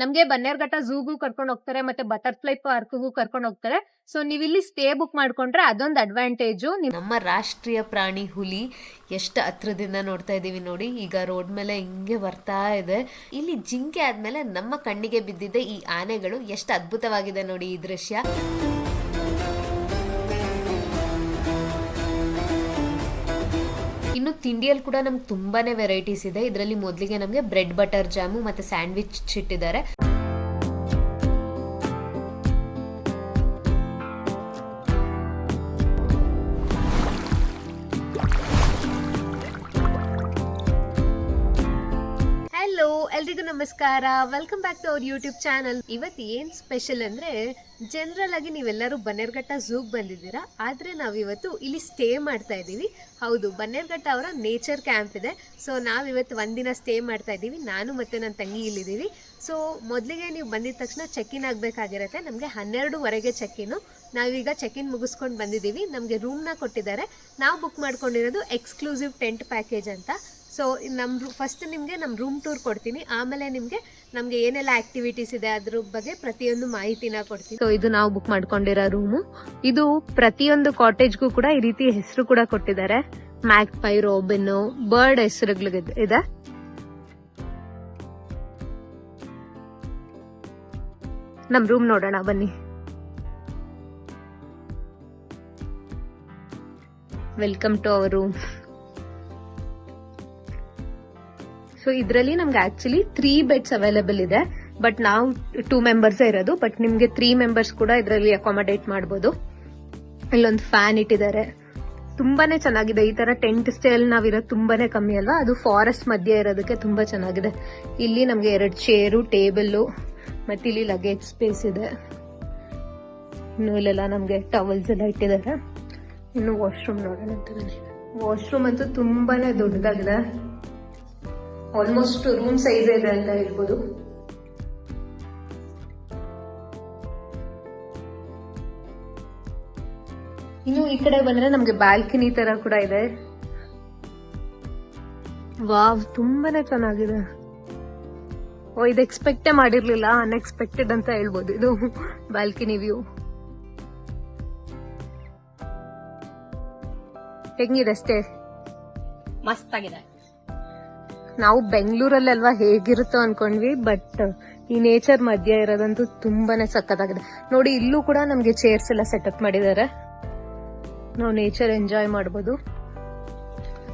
ನಮ್ಗೆ ಬನ್ನೇರ್ಘಟ್ಟ ಝೂಗೂ ಕರ್ಕೊಂಡು ಹೋಗ್ತಾರೆ, ಮತ್ತೆ ಬಟರ್ಫ್ಲೈ ಪಾರ್ಕ್ಗೂ ಕರ್ಕೊಂಡು ಹೋಗ್ತಾರೆ. ಸೊ ನೀವು ಇಲ್ಲಿ ಸ್ಟೇ ಬುಕ್ ಮಾಡ್ಕೊಂಡ್ರೆ ಅದೊಂದು ಅಡ್ವಾಂಟೇಜು ನಮ್ಮ ರಾಷ್ಟ್ರೀಯ ಪ್ರಾಣಿ ಹುಲಿ ಎಷ್ಟು ಹತ್ರದಿಂದ ನೋಡ್ತಾ ಇದ್ದೀವಿ ನೋಡಿ, ಈಗ ರೋಡ್ ಮೇಲೆ ಹಿಂಗೆ ಬರ್ತಾ ಇದೆ. ಇಲ್ಲಿ ಜಿಂಕೆ ಆದ್ಮೇಲೆ ನಮ್ಮ ಕಣ್ಣಿಗೆ ಬಿದ್ದಿದ್ದ ಈ ಆನೆಗಳು ಎಷ್ಟು ಅದ್ಭುತವಾಗಿದೆ ನೋಡಿ ಈ ದೃಶ್ಯ. ಇನ್ನು ತಿಂಡಿಯಲ್ಲಿ ಕೂಡ ನಮ್ಗೆ ತುಂಬಾನೇ ವೆರೈಟೀಸ್ ಇದೆ. ಇದರಲ್ಲಿ ಮೊದಲಿಗೆ ನಮಗೆ ಬ್ರೆಡ್ ಬಟರ್ ಜಾಮು ಮತ್ತೆ ಸ್ಯಾಂಡ್ವಿಚ್ ಇಟ್ಟಿದ್ದಾರೆ. ಎಲ್ರಿಗೂ ನಮಸ್ಕಾರ. Welcome back to our YouTube channel ಇವತ್ತು ಏನ್ ಸ್ಪೆಷಲ್ ಅಂದ್ರೆ ಜನರಲ್ ಆಗಿ ನೀವೆಲ್ಲರೂ ಬನ್ನೇರ್ಘಟ್ಟ ಝೂಗ್ ಬಂದಿದ್ದೀರಾ. ಆದ್ರೆ ನಾವಿವತ್ತು ಇಲ್ಲಿ ಸ್ಟೇ ಮಾಡ್ತಾ ಇದ್ದೀವಿ. ಹೌದು, ಬನ್ನೇರ್ಘಟ್ಟ ಅವರ ನೇಚರ್ ಕ್ಯಾಂಪ್ ಇದೆ. ಸೊ ನಾವಿವತ್ತು ಒಂದಿನ ಸ್ಟೇ ಮಾಡ್ತಾ ಇದ್ದೀವಿ. ನಾನು ಮತ್ತೆ ನನ್ನ ತಂಗಿ ಇಲ್ಲಿದ್ದೀವಿ. ಸೊ ಮೊದಲಿಗೆ ನೀವು ಬಂದಿದ ತಕ್ಷಣ ಚೆಕ್ ಇನ್ ಆಗಬೇಕಾಗಿರುತ್ತೆ. ನಮಗೆ ಹನ್ನೆರಡುವರೆಗೆ ಚೆಕ್ ನಾವೀಗ ಚೆಕ್ ಇನ್ ಮುಗಿಸ್ಕೊಂಡು ಬಂದಿದ್ದೀವಿ. ನಮಗೆ ರೂಮ್ನ ಕೊಟ್ಟಿದ್ದಾರೆ. ನಾವು ಬುಕ್ ಮಾಡ್ಕೊಂಡಿರೋದು ಎಕ್ಸ್ಕ್ಲೂಸಿವ್ ಟೆಂಟ್ ಪ್ಯಾಕೇಜ್ ಅಂತ. ಸೊ ನಮ್ಮ ಫಸ್ಟ್ ನಿಮಗೆ ನಮ್ಮ ರೂಮ್ ಟೂರ್ ಕೊಡ್ತೀನಿ. ಆಮೇಲೆ ನಿಮಗೆ ನಮಗೆ ಏನೆಲ್ಲ ಆಕ್ಟಿವಿಟೀಸ್ ಇದೆ ಅದ್ರ ಬಗ್ಗೆ ಪ್ರತಿಯೊಂದು ಮಾಹಿತಿನ ಕೊಡ್ತೀನಿ. ಸೊ ಇದು ನಾವು ಬುಕ್ ಮಾಡ್ಕೊಂಡಿರೋ ರೂಮು ಇದು ಪ್ರತಿಯೊಂದು ಕಾಟೇಜ್ಗೂ ಕೂಡ ಈ ರೀತಿ ಹೆಸರು ಕೂಡ ಕೊಟ್ಟಿದ್ದಾರೆ. ಮ್ಯಾಕ್ ಪೈ ರೋಬಿನ್ ಬರ್ಡ್ ಹೆಸರುಗಳು ಇದೆ. ನಮ್ಮ ರೂಮ್ ನೋಡೋಣ, ಬನ್ನಿ. Welcome to our room so ಇದರಲ್ಲಿ ನಮ್ಗೆ ಆಕ್ಚುಲಿ ತ್ರೀ ಬೆಡ್ಸ್ ಅವೈಲಬಲ್ ಇದೆ. ಬಟ್ ನಾವು ಟೂ ಮೆಂಬರ್ಸ್ ಇರೋದು. ಬಟ್ ನಿಮ್ಗೆ ತ್ರೀ ಮೆಂಬರ್ಸ್ ಕೂಡ ಇದರಲ್ಲಿ ಅಕಾಮಡೇಟ್ ಮಾಡ್ಬೋದು. ಇಲ್ಲೊಂದು ಫ್ಯಾನ್ ಇಟ್ಟಿದ್ದಾರೆ. ತುಂಬಾನೇ ಚೆನ್ನಾಗಿದೆ. ಈ ತರ ಟೆಂಟ್ ಸ್ಟೈಲ್ ನಾವಿರೋದು ತುಂಬಾನೇ ಕಮ್ಮಿ ಅಲ್ವಾ? ಅದು ಫಾರೆಸ್ಟ್ ಮಧ್ಯೆ ಇರೋದಕ್ಕೆ ತುಂಬಾ ಚೆನ್ನಾಗಿದೆ. ಇಲ್ಲಿ ನಮ್ಗೆ ಎರಡು ಚೇರು ಟೇಬಲ್ಲು ಮತ್ತೆ ಇಲ್ಲಿ ಲಗೇಜ್ ಸ್ಪೇಸ್ ಇದೆ. ಇನ್ನು ಇಲ್ಲೆಲ್ಲ ನಮ್ಗೆ ಟವಲ್ಸ್ ಎಲ್ಲ ಇಟ್ಟಿದ್ದಾರೆ. ಇನ್ನು ವಾಶ್ರೂಮ್ ನೋಡೋಣ ಅಂತ ವಾಶ್ರೂಮ್ ಅಂತೂ ತುಂಬಾನೇ ದೊಡ್ಡದಾಗಿದೆ. ಆಲ್ಮೋಸ್ಟ್ ರೂಮ್ ಸೈಜ್ ಇದೆ ಅಂತ ಹೇಳ್ಬೋದು. ಇನ್ನು ಈ ಕಡೆ ಬಂದ್ರೆ ನಮ್ಗೆ ಬಾಲ್ಕನಿ ತರ ಕೂಡ ಇದೆ. ವಾವ್ ತುಂಬಾನೇ ಚೆನ್ನಾಗಿದೆ. ಓ, ಇದು ಎಕ್ಸ್ಪೆಕ್ಟೇ ಮಾಡಿರ್ಲಿಲ್ಲ ಅನ್ಎಕ್ಸ್ಪೆಕ್ಟೆಡ್ ಅಂತ ಹೇಳ್ಬೋದು ಇದು ಬಾಲ್ಕನಿ ವ್ಯೂ ಹೆಂಗಿದೆ ಅಷ್ಟೇ? ಮಸ್ತ್ ಆಗಿದೆ ನಾವು ಬೆಂಗಳೂರಲ್ಲೆಲ್ವಾ ಹೇಗಿರುತ್ತೋ ಅನ್ಕೊಂಡ್ವಿ ಬಟ್ ಈ ನೇಚರ್ ಮಧ್ಯ ಇರೋದಂತೂ ತುಂಬಾನೇ ಸಖತ್ತಾಗಿದೆ. ನೋಡಿ ಇಲ್ಲೂ ಕೂಡ ನಮ್ಗೆ ಚೇರ್ಸ್ ಎಲ್ಲ ಸೆಟಪ್ ಮಾಡಿದ್ದಾರೆ. ನಾವು ನೇಚರ್ ಎಂಜಾಯ್ ಮಾಡ್ಬೋದು.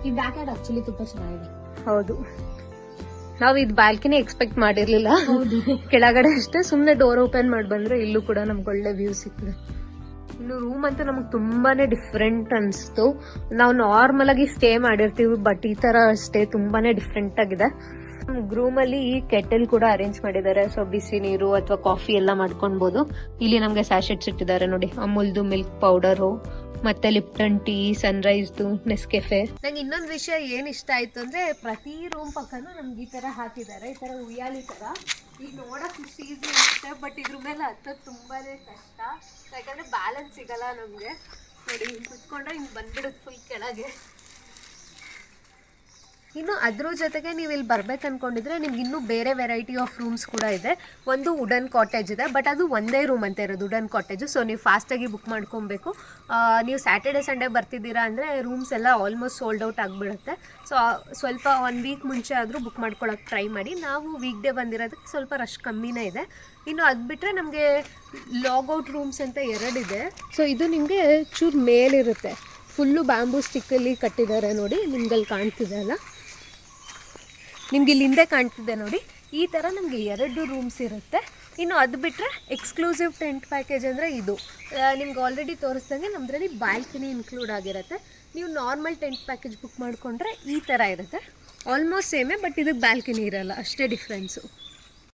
ಈ ಬ್ಯಾಕ್ ಆಕ್ಚುಲಿ ತುಂಬಾ ಚೆನ್ನಾಗಿದೆ. ಹೌದು. ನಾವು ಇದು ಬಾಲ್ಕಿನಿ ಎಕ್ಸ್ಪೆಕ್ಟ್ ಮಾಡಿರ್ಲಿಲ್ಲ. ಕೆಳಗಡೆ ಅಷ್ಟೇ ಸುಮ್ನೆ ಡೋರ್ ಓಪನ್ ಮಾಡಿ ಬಂದ್ರೆ ಇಲ್ಲೂ ಕೂಡ ನಮ್ಗೆ ಒಳ್ಳೆ ವ್ಯೂ ಸಿಕ್ಕಿದೆ ಇನ್ನು ರೂಮ್ ಅಂತ ನಮಗೆ ತುಂಬಾನೇ ಡಿಫ್ರೆಂಟ್ ಅನ್ಸ್ತು. ನಾವು ನಾರ್ಮಲ್ ಆಗಿ ಸ್ಟೇ ಮಾಡಿರ್ತೀವಿ ಬಟ್ ಈ ತರ ಸ್ಟೇ ತುಂಬಾನೇ ಡಿಫ್ರೆಂಟ್ ಆಗಿದೆ. ರೂಮ್ ಅಲ್ಲಿ ಈ ಕೆಟಲ್ ಕೂಡ ಅರೇಂಜ್ ಮಾಡಿದ್ದಾರೆ ಸೊ ಬಿಸಿ ನೀರು ಅಥವಾ ಕಾಫಿ ಎಲ್ಲ ಮಾಡ್ಕೊಳ್ಬಹುದು ಇಲ್ಲಿ ನಮ್ಗೆ ಸ್ಯಾಶೆಟ್ಸ್ ಇಟ್ಟಿದ್ದಾರೆ ನೋಡಿ. ಅಮೂಲ್ದು ಮಿಲ್ಕ್ ಪೌಡರು ಮತ್ತೆ ಲಿಪ್ಟನ್ ಟೀ ಸನ್ರೈಸ್ದು ನೆಸ್ಕೆಫೆ ನಂಗೆ ಇನ್ನೊಂದು ವಿಷಯ ಏನ್ ಇಷ್ಟ ಆಯ್ತು ಅಂದ್ರೆ ಪ್ರತಿ ರೂಮ್ ಪಕ್ಕನೂ ನಮ್ಗೆ ಈ ತರ ಹಾಕಿದ್ದಾರೆ. ಈ ತರ ಉಯ್ಯಾಲಿ ತರ. ಈಗ ನೋಡಕ್ ಇಷ್ಟು ಈಸಿ ಅನ್ಸುತ್ತೆ ಬಟ್ ಇದ್ರ ಮೇಲೆ ಹತ್ತೋದು ತುಂಬಾನೇ ಕಷ್ಟ. ಯಾಕಂದ್ರೆ ಬ್ಯಾಲೆನ್ಸ್ ಸಿಗಲ್ಲ ನಮಗೆ. ನೋಡಿ, ಹಿಂಗೆ ಕುತ್ಕೊಂಡ್ರೆ ಹಿಂಗ್ ಬಂದ್ಬಿಡುತ್ತೆ ಫುಲ್ ಕೆಳಗೆ. ಇನ್ನು ಅದ್ರ ಜೊತೆಗೆ ನೀವು ಇಲ್ಲಿ ಬರ್ಬೇಕು ಅನ್ಕೊಂಡಿದ್ರೆ ನಿಮ್ಗೆ ಇನ್ನೂ ಬೇರೆ ವೆರೈಟಿ ಆಫ್ ರೂಮ್ಸ್ ಕೂಡ ಇದೆ. ಒಂದು ವುಡನ್ ಕಾಟೇಜ್ ಇದೆ ಬಟ್ ಅದು ಒಂದೇ ರೂಮ್ ಅಂತ ಇರೋದು ವುಡನ್ ಕಾಟೇಜು ಸೊ ನೀವು ಫಾಸ್ಟಾಗಿ ಬುಕ್ ಮಾಡ್ಕೊಬೇಕು. ನೀವು ಸ್ಯಾಟರ್ಡೆ ಸಂಡೇ ಬರ್ತಿದ್ದೀರಾ ಅಂದರೆ ರೂಮ್ಸ್ ಎಲ್ಲ ಆಲ್ಮೋಸ್ಟ್ ಸೋಲ್ಡ್ ಔಟ್ ಆಗಿಬಿಡುತ್ತೆ. ಸೊ ಸ್ವಲ್ಪ ಒನ್ ವೀಕ್ ಮುಂಚೆ ಆದರೂ ಬುಕ್ ಮಾಡ್ಕೊಳಕ್ಕೆ ಟ್ರೈ ಮಾಡಿ. ನಾವು ವೀಕ್ ಡೇ ಬಂದಿರೋದಕ್ಕೆ ಸ್ವಲ್ಪ ರಶ್ ಕಮ್ಮಿನೇ ಇದೆ. ಇನ್ನು ಅದು ಬಿಟ್ಟರೆ ನಮಗೆ ಲಾಗೌಟ್ ರೂಮ್ಸ್ ಅಂತ ಎರಡಿದೆ. ಸೊ ಇದು ನಿಮಗೆ ಚೂರು ಮೇಲಿರುತ್ತೆ. ಫುಲ್ಲು ಬ್ಯಾಂಬೂ ಸ್ಟಿಕ್ಕಲ್ಲಿ ಕಟ್ಟಿದ್ದಾರೆ ನೋಡಿ, ನಿಮ್ಗಲ್ಲಿ ಕಾಣ್ತಿದೆ ಅಲ್ಲ? ನಿಮ್ಗೆ ಇಲ್ಲಿ ಹಿಂದೆ ಕಾಣ್ತಿದೆ ನೋಡಿ. ಈ ಥರ ನಮಗೆ ಎರಡು ರೂಮ್ಸ್ ಇರುತ್ತೆ. ಇನ್ನು ಅದು ಬಿಟ್ಟರೆ ಎಕ್ಸ್ಕ್ಲೂಸಿವ್ ಟೆಂಟ್ ಪ್ಯಾಕೇಜ್ ಅಂದರೆ ಇದು. ನಿಮ್ಗೆ ಆಲ್ರೆಡಿ ತೋರಿಸ್ದಂಗೆ ನಮ್ಮದ್ರಲ್ಲಿ ಬಾಲ್ಕನಿ ಇನ್ಕ್ಲೂಡ್ ಆಗಿರುತ್ತೆ. ನೀವು ನಾರ್ಮಲ್ ಟೆಂಟ್ ಪ್ಯಾಕೇಜ್ ಬುಕ್ ಮಾಡಿಕೊಂಡ್ರೆ ಈ ಥರ ಇರುತ್ತೆ. ಆಲ್ಮೋಸ್ಟ್ ಸೇಮೇ ಬಟ್ ಇದಕ್ಕೆ ಬ್ಯಾಲ್ಕನಿ ಇರಲ್ಲ. ಅಷ್ಟೇ ಡಿಫ್ರೆನ್ಸು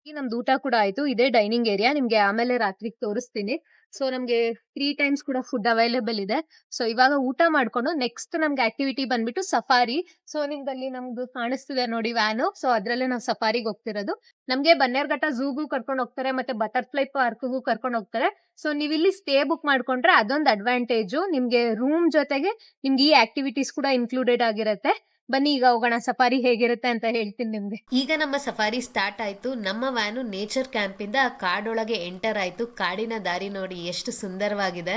ಈ ನಮ್ದು ಊಟ ಕೂಡ ಆಯ್ತು. ಇದೇ ಡೈನಿಂಗ್ ಏರಿಯಾ ನಿಮಗೆ ಆಮೇಲೆ ರಾತ್ರಿಗೆ ತೋರಿಸ್ತೀನಿ. ಸೊ ನಮ್ಗೆ ತ್ರೀ ಟೈಮ್ಸ್ ಕೂಡ ಫುಡ್ ಅವೈಲೇಬಲ್ ಇದೆ. ಸೊ ಇವಾಗ ಊಟ ಮಾಡ್ಕೊಂಡು ನೆಕ್ಸ್ಟ್ ನಮ್ಗೆ ಆಕ್ಟಿವಿಟಿ ಬಂದ್ಬಿಟ್ಟು ಸಫಾರಿ ಸೊ ನಿಮ್ದಲ್ಲಿ ನಮ್ದು ಕಾಣಿಸ್ತಿದೆ ನೋಡಿ ವ್ಯಾನು ಸೊ ಅದ್ರಲ್ಲೇ ನಾವು ಸಫಾರಿಗೆ ಹೋಗ್ತಿರೋದು. ನಮ್ಗೆ ಬನ್ನೇರ್ಘಟ್ಟ ಝೂಗೂ ಕರ್ಕೊಂಡು ಹೋಗ್ತಾರೆ, ಮತ್ತೆ ಬಟರ್ಫ್ಲೈ ಪಾರ್ಕ್ಗೂ ಕರ್ಕೊಂಡು ಹೋಗ್ತಾರೆ. ಸೊ ನೀವು ಇಲ್ಲಿ ಸ್ಟೇ ಬುಕ್ ಮಾಡ್ಕೊಂಡ್ರೆ ಅದೊಂದು ಅಡ್ವಾಂಟೇಜು ನಿಮ್ಗೆ ರೂಮ್ ಜೊತೆಗೆ ನಿಮ್ಗೆ ಈ ಆಕ್ಟಿವಿಟೀಸ್ ಕೂಡ ಇನ್ಕ್ಲೂಡೆಡ್ ಆಗಿರುತ್ತೆ. ಬನ್ನಿ, ಈಗ ಹೋಗೋಣ. ಸಫಾರಿ ಹೇಗಿರುತ್ತೆ ಅಂತ ಹೇಳ್ತೀನಿ ನಿಮ್ಗೆ. ಈಗ ನಮ್ಮ ಸಫಾರಿ ಸ್ಟಾರ್ಟ್ ಆಯ್ತು. ನಮ್ಮ ವ್ಯಾನು ನೇಚರ್ ಕ್ಯಾಂಪಿಂದ ಕಾಡೊಳಗೆ ಎಂಟರ್ ಆಯ್ತು. ಕಾಡಿನ ದಾರಿ ನೋಡಿ ಎಷ್ಟು ಸುಂದರವಾಗಿದೆ.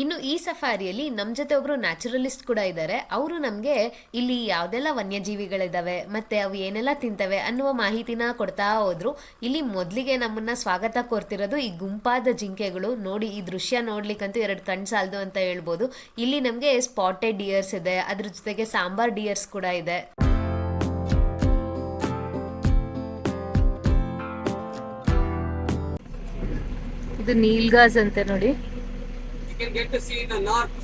ಇನ್ನು ಈ ಸಫಾರಿಯಲ್ಲಿ ನಮ್ಮ ಜೊತೆ ಒಬ್ರು ನ್ಯಾಚುರಲಿಸ್ಟ್ ಕೂಡ ಇದ್ದಾರೆ ಅವರು ನಮಗೆ ಇಲ್ಲಿ ಯಾವುದೆಲ್ಲ ವನ್ಯಜೀವಿಗಳಿದಾವೆ, ಮತ್ತೆ ಅವು ಏನೆಲ್ಲ ತಿಂತವೆ ಅನ್ನುವ ಮಾಹಿತಿನ ಕೊಡ್ತಾ ಹೋದ್ರು. ಇಲ್ಲಿ ಮೊದಲಿಗೆ ನಮ್ಮನ್ನ ಸ್ವಾಗತ ಕೊರ್ತಿರೋದು ಈ ಗುಂಪಾದ ಜಿಂಕೆಗಳು. ನೋಡಿ, ಈ ದೃಶ್ಯ ನೋಡ್ಲಿಕ್ಕಂತೂ ಎರಡು ಕಣ್ ಸಾಲದು ಅಂತ ಹೇಳ್ಬೋದು. ಇಲ್ಲಿ ನಮಗೆ ಸ್ಪಾಟೆಡ್ ಡಿಯರ್ಸ್ ಇದೆ, ಅದ್ರ ಜೊತೆಗೆ ಸಾಂಬಾರ್ ಡಿಯರ್ಸ್ ಕೂಡ ಇದೆ. ಇದು ನೀಲ್ಗಾಸ್ ಅಂತೆ ನೋಡಿ. Can get to see the north.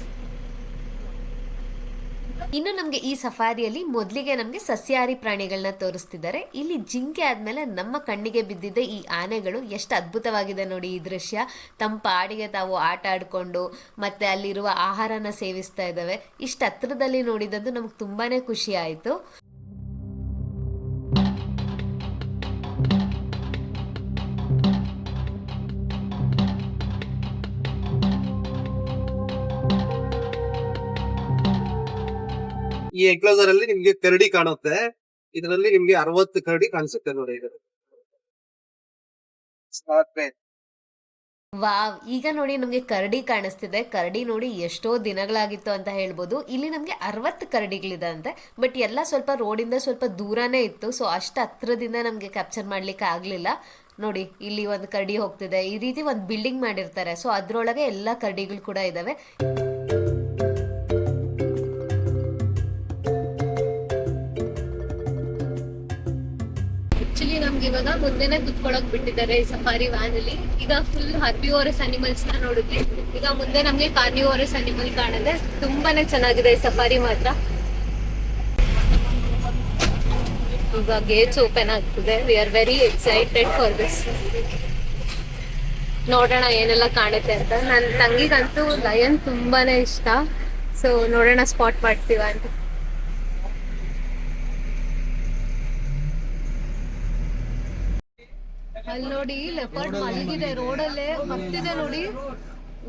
ಇನ್ನು ನಮಗೆ ಈ ಸಫಾರಿಯಲ್ಲಿ ಮೊದಲಿಗೆ ನಮಗೆ ಸಸ್ಯಾಹಾರಿ ಪ್ರಾಣಿಗಳನ್ನ ತೋರಿಸ್ತಿದ್ದಾರೆ. ಇಲ್ಲಿ ಜಿಂಕೆ ಆದ್ಮೇಲೆ ನಮ್ಮ ಕಣ್ಣಿಗೆ ಬಿದ್ದಿದ್ದ ಈ ಆನೆಗಳು ಎಷ್ಟು ಅದ್ಭುತವಾಗಿದೆ ನೋಡಿ ಈ ದೃಶ್ಯ. ತಮ್ಮ ಪಾಡಿಗೆ ತಾವು ಆಟ ಆಡ್ಕೊಂಡು ಮತ್ತೆ ಅಲ್ಲಿರುವ ಆಹಾರನ ಸೇವಿಸ್ತಾ ಇದ್ದಾವೆ. ಇಷ್ಟ ಹತ್ರದಲ್ಲಿ ನೋಡಿದಂದು ನಮ್ಗೆ ತುಂಬಾನೇ ಖುಷಿ ಆಯಿತು. ಈ ಎನ್ಕ್ಲೋಸರ್ ಅಲ್ಲಿ ನಿಮ್ಗೆ ಕರಡಿ ಕಾಣುತ್ತೆ. ಇದರಲ್ಲಿ ನಿಮ್ಗೆ ಅರವತ್ತು ಕರಡಿ ಕಾಣಿಸುತ್ತೆ ನೋಡಿ ಇದು. ವಾವ್, ಈಗ ನೋಡಿ ನಮಗೆ ಕರಡಿ ಕಾಣಿಸ್ತಿದೆ. ಕರಡಿ ನೋಡಿ ಎಷ್ಟೋ ದಿನಗಳಾಗಿತ್ತು ಅಂತ ಹೇಳ್ಬೋದು. ಇಲ್ಲಿ ನಮಗೆ ಅರವತ್ತು ಕರಡಿಗಳಿದಂತೆ, ಬಟ್ ಎಲ್ಲ ಸ್ವಲ್ಪ ರೋಡಿಂದ ಸ್ವಲ್ಪ ದೂರನೇ ಇತ್ತು. ಸೊ, ಅಷ್ಟು ಹತ್ರದಿಂದ ನಮಗೆ ಕ್ಯಾಪ್ಚರ್ ಮಾಡ್ಲಿಕ್ಕೆ ಆಗಲಿಲ್ಲ. ನೋಡಿ, ಇಲ್ಲಿ ಒಂದು ಕರಡಿ ಹೋಗ್ತಿದೆ. ಈ ರೀತಿ ಒಂದು ಬಿಲ್ಡಿಂಗ್ ಮಾಡಿರ್ತಾರೆ. ಸೊ, ಅದ್ರೊಳಗೆ ಎಲ್ಲ ಕರಡಿಗಳು ಕೂಡ ಇದಾವೆ. ಇವಾಗ ಮುಂದೆನೆ ಕುತ್ಕೊಳಕ್ ಬಿಟ್ಟಿದ್ದಾರೆ ಈ ಸಫಾರಿ ವ್ಯಾನ್ ಅಲ್ಲಿ. ಈಗ ಫುಲ್ ಹರ್ಬಿವೋರಸ್ ಅನಿಮಲ್ಸ್ನ ನೋಡಿದ್ವಿ. ಈಗ ಮುಂದೆ ನಮ್ಗೆ ಕಾರ್ನಿವೋರಸ್ ಅನಿಮಲ್ ಕಾಣದೆ ತುಂಬಾನೇ ಚೆನ್ನಾಗಿದೆ ಸಫಾರಿ ಮಾತ್ರ. ಇವಾಗ ಗೇಟ್ಸ್ ಓಪನ್ ಆಗ್ತಿದೆ. We are very excited for this ನೋಡೋಣ ಏನೆಲ್ಲ ಕಾಣುತ್ತೆ ಅಂತ. ನನ್ನ ತಂಗಿಗಂತೂ ಲಯನ್ ತುಂಬಾನೇ ಇಷ್ಟ. ಸೊ ನೋಡೋಣ ಸ್ಪಾಟ್ ಮಾಡ್ತೀವ ಅಂತ. ಅಲ್ಲಿ ನೋಡಿ ಲೆಪರ್ಡ್ ಮಲಗಿದೆ ರೋಡಲ್ಲೇ ಬರ್ತಿದೆ ನೋಡಿ.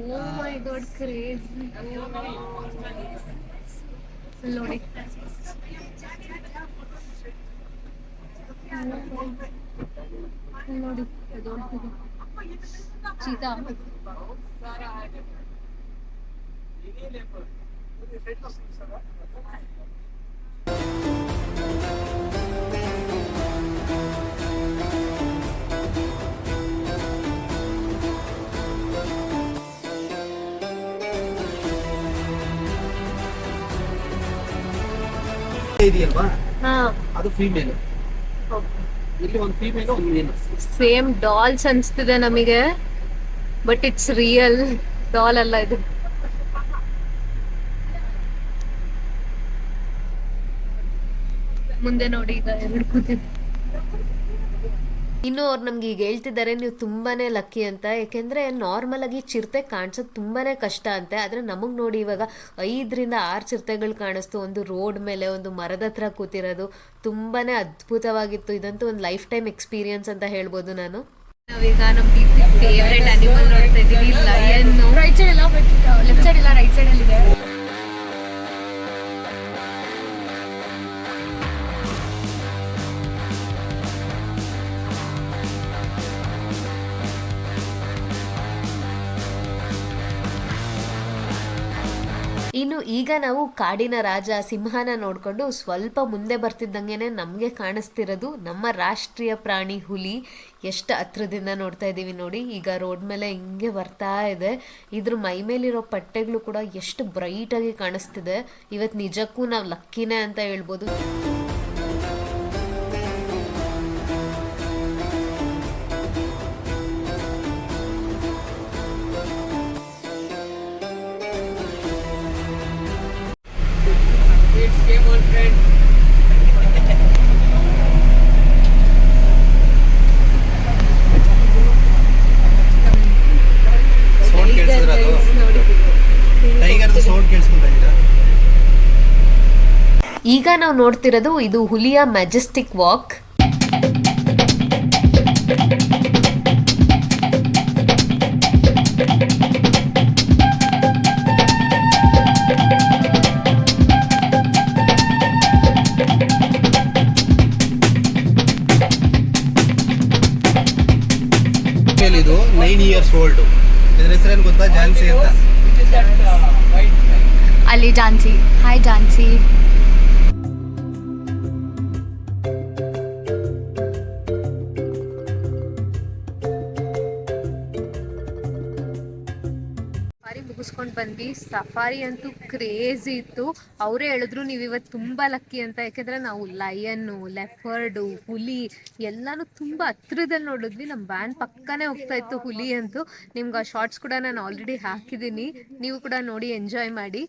ಓ ಮೈ ಗಾಡ್ ಕ್ರೇಜ್ ನೋಡಿ. ನೋಡಿ ಚೀತಾ Thank ಚೀತಾ. ಇದೆಯಲ್ವಾ ಹಾ. ಅದು ಫೀಮೇಲ್ ಇಲ್ಲಿ ಒಂದು ಫೀಮೇಲ್ ಒಂದು ಮೇಲ್ ಸೇಮ್ ಡಾಲ್ಸ್ ಅನ್ಸ್ತಿದೆ ನಮಗೆ ಬಟ್ ಇಟ್ಸ್ ರಿಯಲ್ ಡಾಲ್ ಅಲ್ಲ ಇದು. ಮುಂದೆ ನೋಡಿ ಈಗ ಎರಡು ಕೂತಿದೆ ಇನ್ನು ಅವ್ರು ನಮ್ಗೆ ಈಗ ಹೇಳ್ತಿದ್ದಾರೆ ನೀವು ತುಂಬಾನೇ ಲಕ್ಕಿ ಅಂತ. ಯಾಕೆಂದ್ರೆ ನಾರ್ಮಲ್ ಆಗಿ ಚಿರತೆ ಕಾಣಿಸೋದು ತುಂಬಾನೇ ಕಷ್ಟ ಅಂತೆ. ಆದ್ರೆ ನಮಗ್ ನೋಡಿ ಇವಾಗ ಐದರಿಂದ ಆರು ಚಿರತೆಗಳು ಕಾಣಿಸ್ತು. ಒಂದು ರೋಡ್ ಮೇಲೆ ಒಂದು ಮರದ ಹತ್ರ ಕೂತಿರೋದು ತುಂಬಾನೇ ಅದ್ಭುತವಾಗಿತ್ತು. ಇದಂತೂ ಒಂದು ಲೈಫ್ ಟೈಮ್ ಎಕ್ಸ್ಪೀರಿಯನ್ಸ್ ಅಂತ ಹೇಳ್ಬೋದು ನಾನು. ನಾವೀಗ ನಮ್ಮ ಫೇವ್ರೆಟ್ ಅನಿಮಲ್ ನೋಡ್ತಾ ಇದೀವಿ ಲಯನ್ ರೈಟ್ ಸೈಡ್ ಎಲ್ಲ ಲೆಫ್ಟ್ ಸೈಡ್ ಇಲ್ಲ ರೈಟ್ ಸೈಡ್ ಅಲ್ಲಿ ಇದೆ. ಈಗ ನಾವು ಕಾಡಿನ ರಾಜ ಸಿಂಹನ ನೋಡಿಕೊಂಡು ಸ್ವಲ್ಪ ಮುಂದೆ ಬರ್ತಿದ್ದಂಗೆನೆ ನಮಗೆ ಕಾಣಿಸ್ತಿರೋದು ನಮ್ಮ ರಾಷ್ಟ್ರೀಯ ಪ್ರಾಣಿ ಹುಲಿ ಎಷ್ಟು ಹತ್ರದಿಂದ ನೋಡ್ತಾ ಇದ್ದೀವಿ ನೋಡಿ. ಈಗ ರೋಡ್ ಮೇಲೆ ಹಿಂಗೆ ಬರ್ತಾ ಇದೆ. ಇದ್ರ ಮೈ ಮೇಲಿರೋ ಪಟ್ಟೆಗಳು ಕೂಡ ಎಷ್ಟು ಬ್ರೈಟಾಗಿ ಕಾಣಿಸ್ತಿದೆ. ಇವತ್ತು ನಿಜಕ್ಕೂ ನಾವು ಲಕ್ಕಿನೇ ಅಂತ ಹೇಳ್ಬೋದು. ಈಗ ನಾವು ನೋಡ್ತಿರೋದು ಇದು ಹುಲಿಯ ಮ್ಯಾಜೆಸ್ಟಿಕ್ ವಾಕ್. ಇಯರ್ಸ್ ಓಲ್ಡ್ ಇದ್ರ ಹೆಸರೇನು ಗೊತ್ತಾ? ಜಾನ್ಸಿ ಅಂತ. ಅಲ್ಲಿ ಜಾನ್ಸಿ. ಹಾಯ್ ಝಾನ್ಸಿ ಬಂದ್ವಿ ಸಫಾರಿ ಅಂತೂ ಕ್ರೇಜಿ ಇತ್ತು. ಅವರೇ ಹೇಳಿದ್ರು ನೀವು ಇವತ್ತು ತುಂಬ ಲಕ್ಕಿ ಅಂತ. ಯಾಕೆಂದ್ರೆ ನಾವು ಲಯನ್ನು, ಲೆಫರ್ಡು, ಹುಲಿ ಎಲ್ಲಾನು ತುಂಬ ಹತ್ರದಲ್ಲಿ ನೋಡಿದ್ವಿ. ನಮ್ಮ ಬ್ಯಾನ್ ಪಕ್ಕನೇ ಹೋಗ್ತಾ ಇತ್ತು ಹುಲಿ ಅಂತೂ ನಿಮ್ಗೆ ಆ ಶಾರ್ಟ್ಸ್ ಕೂಡ ನಾನು ಆಲ್ರೆಡಿ ಹಾಕಿದ್ದೀನಿ ನೀವು ಕೂಡ ನೋಡಿ, ಎಂಜಾಯ್ ಮಾಡಿ.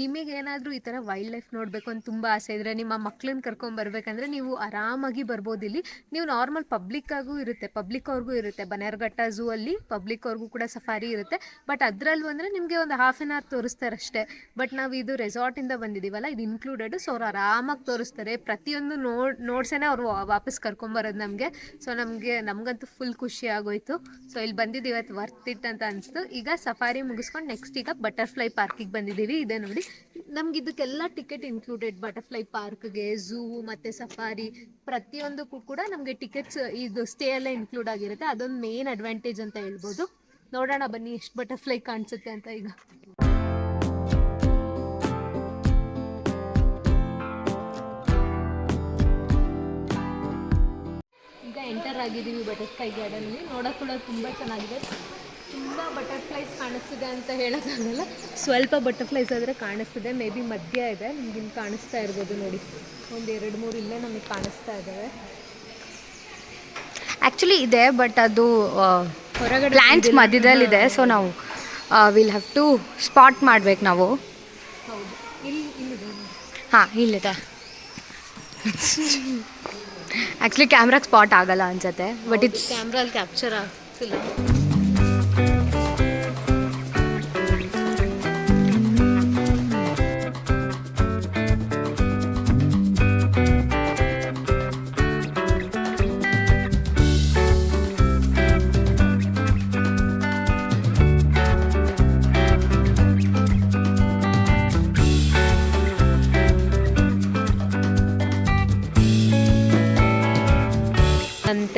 ನಿಮಗೇನಾದರೂ ಈ ಥರ ವೈಲ್ಡ್ ಲೈಫ್ ನೋಡಬೇಕು ಅಂತ ತುಂಬ ಆಸೆ ಇದ್ದರೆ ನಿಮ್ಮ ಮಕ್ಳನ್ನ ಕರ್ಕೊಂಡು ಬರ್ಬೇಕಂದ್ರೆ ನೀವು ಆರಾಮಾಗಿ ಬರ್ಬೋದು ಇಲ್ಲಿ. ನೀವು ನಾರ್ಮಲ್ ಪಬ್ಲಿಕ್ಕಾಗೂ ಇರುತ್ತೆ ಪಬ್ಲಿಕ್ ಅವ್ರಿಗೂ ಇರುತ್ತೆ. ಬನ್ನೇರ್ಘಟ್ಟ ಝೂ ಅಲ್ಲಿ ಪಬ್ಲಿಕ್ ಅವ್ರಿಗೂ ಕೂಡ ಸಫಾರಿ ಇರುತ್ತೆ. ಬಟ್ ಅದರಲ್ಲೂ ಅಂದರೆ ನಿಮಗೆ ಒಂದು ಹಾಫ್ ಆನ್ ಅವರ್ ತೋರಿಸ್ತಾರೆ ಅಷ್ಟೇ. ಬಟ್ ನಾವು ಇದು ರೆಸಾರ್ಟಿಂದ ಬಂದಿದ್ದೀವಲ್ಲ ಇದು ಇನ್ಕ್ಲೂಡೆಡ್ ಸೊ ಅವ್ರು ಆರಾಮಾಗಿ ತೋರಿಸ್ತಾರೆ. ಪ್ರತಿಯೊಂದು ನೋಡ್, ನೋಡ್ಸೇನೆ ಅವರು ವಾಪಸ್ ಕರ್ಕೊಂಬರೋದು ನಮಗೆ. ಸೊ ನಮಗೆ, ನಮಗಂತೂ ಫುಲ್ ಖುಷಿ ಆಗೋಯ್ತು. ಸೊ ಇಲ್ಲಿ ಬಂದಿದ್ದೀವಿ ಇವತ್ತು ವರ್ತ್ ಇಟ್ ಅಂತ ಅನಿಸ್ತು. ಈಗ ಸಫಾರಿ ಮುಗಿಸ್ಕೊಂಡು ನೆಕ್ಸ್ಟ್ ಈಗ ಬಟರ್ಫ್ಲೈ ಪಾರ್ಕಿಗೆ ಬಂದಿದ್ದೀವಿ. ಇದೆ ನೋಡಿ. ನಮ್ಗೆ ಇದಕ್ಕೆಲ್ಲ ಟಿಕೆಟ್ ಇನ್ಕ್ಲೂಡೆಡ್ ಬಟರ್ಫ್ಲೈ ಪಾರ್ಕ್ಗೆ ಝೂ ಮತ್ತೆ ಸಫಾರಿ ಪ್ರತಿಯೊಂದಕ್ಕೂ ಕೂಡ ನಮಗೆ ಟಿಕೆಟ್ಸ್ ಇದು ಸ್ಟೇ ಎಲ್ಲ ಇನ್ಕ್ಲೂಡ್ ಆಗಿರುತ್ತೆ. ಅದೊಂದು ಮೇನ್ ಅಡ್ವಾಂಟೇಜ್ ಅಂತ ಹೇಳ್ಬೋದು. ನೋಡೋಣ ಬನ್ನಿ ಎಷ್ಟು ಬಟರ್ಫ್ಲೈ ಕಾಣಿಸುತ್ತೆ ಅಂತ ಈಗ. ಈಗ ಎಂಟರ್ ಆಗಿದ್ದೀವಿ ಬಟರ್ಫ್ಲೈ ಗಾರ್ಡನ್ ನೋಡೋಕೆ ಕೂಡ ತುಂಬ ಚೆನ್ನಾಗಿದೆ. ತುಂಬ ಬಟರ್ಫ್ಲೈಸ್ ಕಾಣಿಸ್ತಿದೆ ಅಂತ ಹೇಳೋಕ್ಕಾಗಲ್ಲ. ಸ್ವಲ್ಪ ಬಟರ್ಫ್ಲೈಸ್ ಆದರೆ ಕಾಣಿಸ್ತಿದೆ. ಮೇ ಬಿ ಮಧ್ಯ ಇದೆ. ನಿಮ್ಗೆ ಇನ್ನು ಕಾಣಿಸ್ತಾ ಇರ್ಬೋದು ನೋಡಿ. ಒಂದು ಎರಡು ಮೂರು ಇಲ್ಲೇ ನಮಗೆ ಕಾಣಿಸ್ತಾ ಇದ್ದಾವೆ ಆ್ಯಕ್ಚುಲಿ ಇದೆ ಬಟ್ ಅದು ಹೊರಗಡೆ ಪ್ಲ್ಯಾಂಟ್ಸ್ ಮಧ್ಯದಲ್ಲಿದೆ. ಸೊ ನಾವು ವಿಲ್ ಹ್ಯಾವ್ ಟು ಸ್ಪಾಟ್ ಮಾಡ್ಬೇಕು ನಾವು. ಹೌದು. ಇಲ್ಲಿ ಇಲ್ಲಿದೆ ಹಾಂ ಇಲ್ಲಿದೆ ಆ್ಯಕ್ಚುಲಿ ಕ್ಯಾಮ್ರಾಗೆ ಸ್ಪಾಟ್ ಆಗಲ್ಲ ಅನ್ಸತ್ತೆ ಬಟ್ ಇಟ್ಸ್ ಕ್ಯಾಮ್ರಲ್ಲಿ ಕ್ಯಾಪ್ಚರ್ ಆಗ್ತಿಲ್ಲ.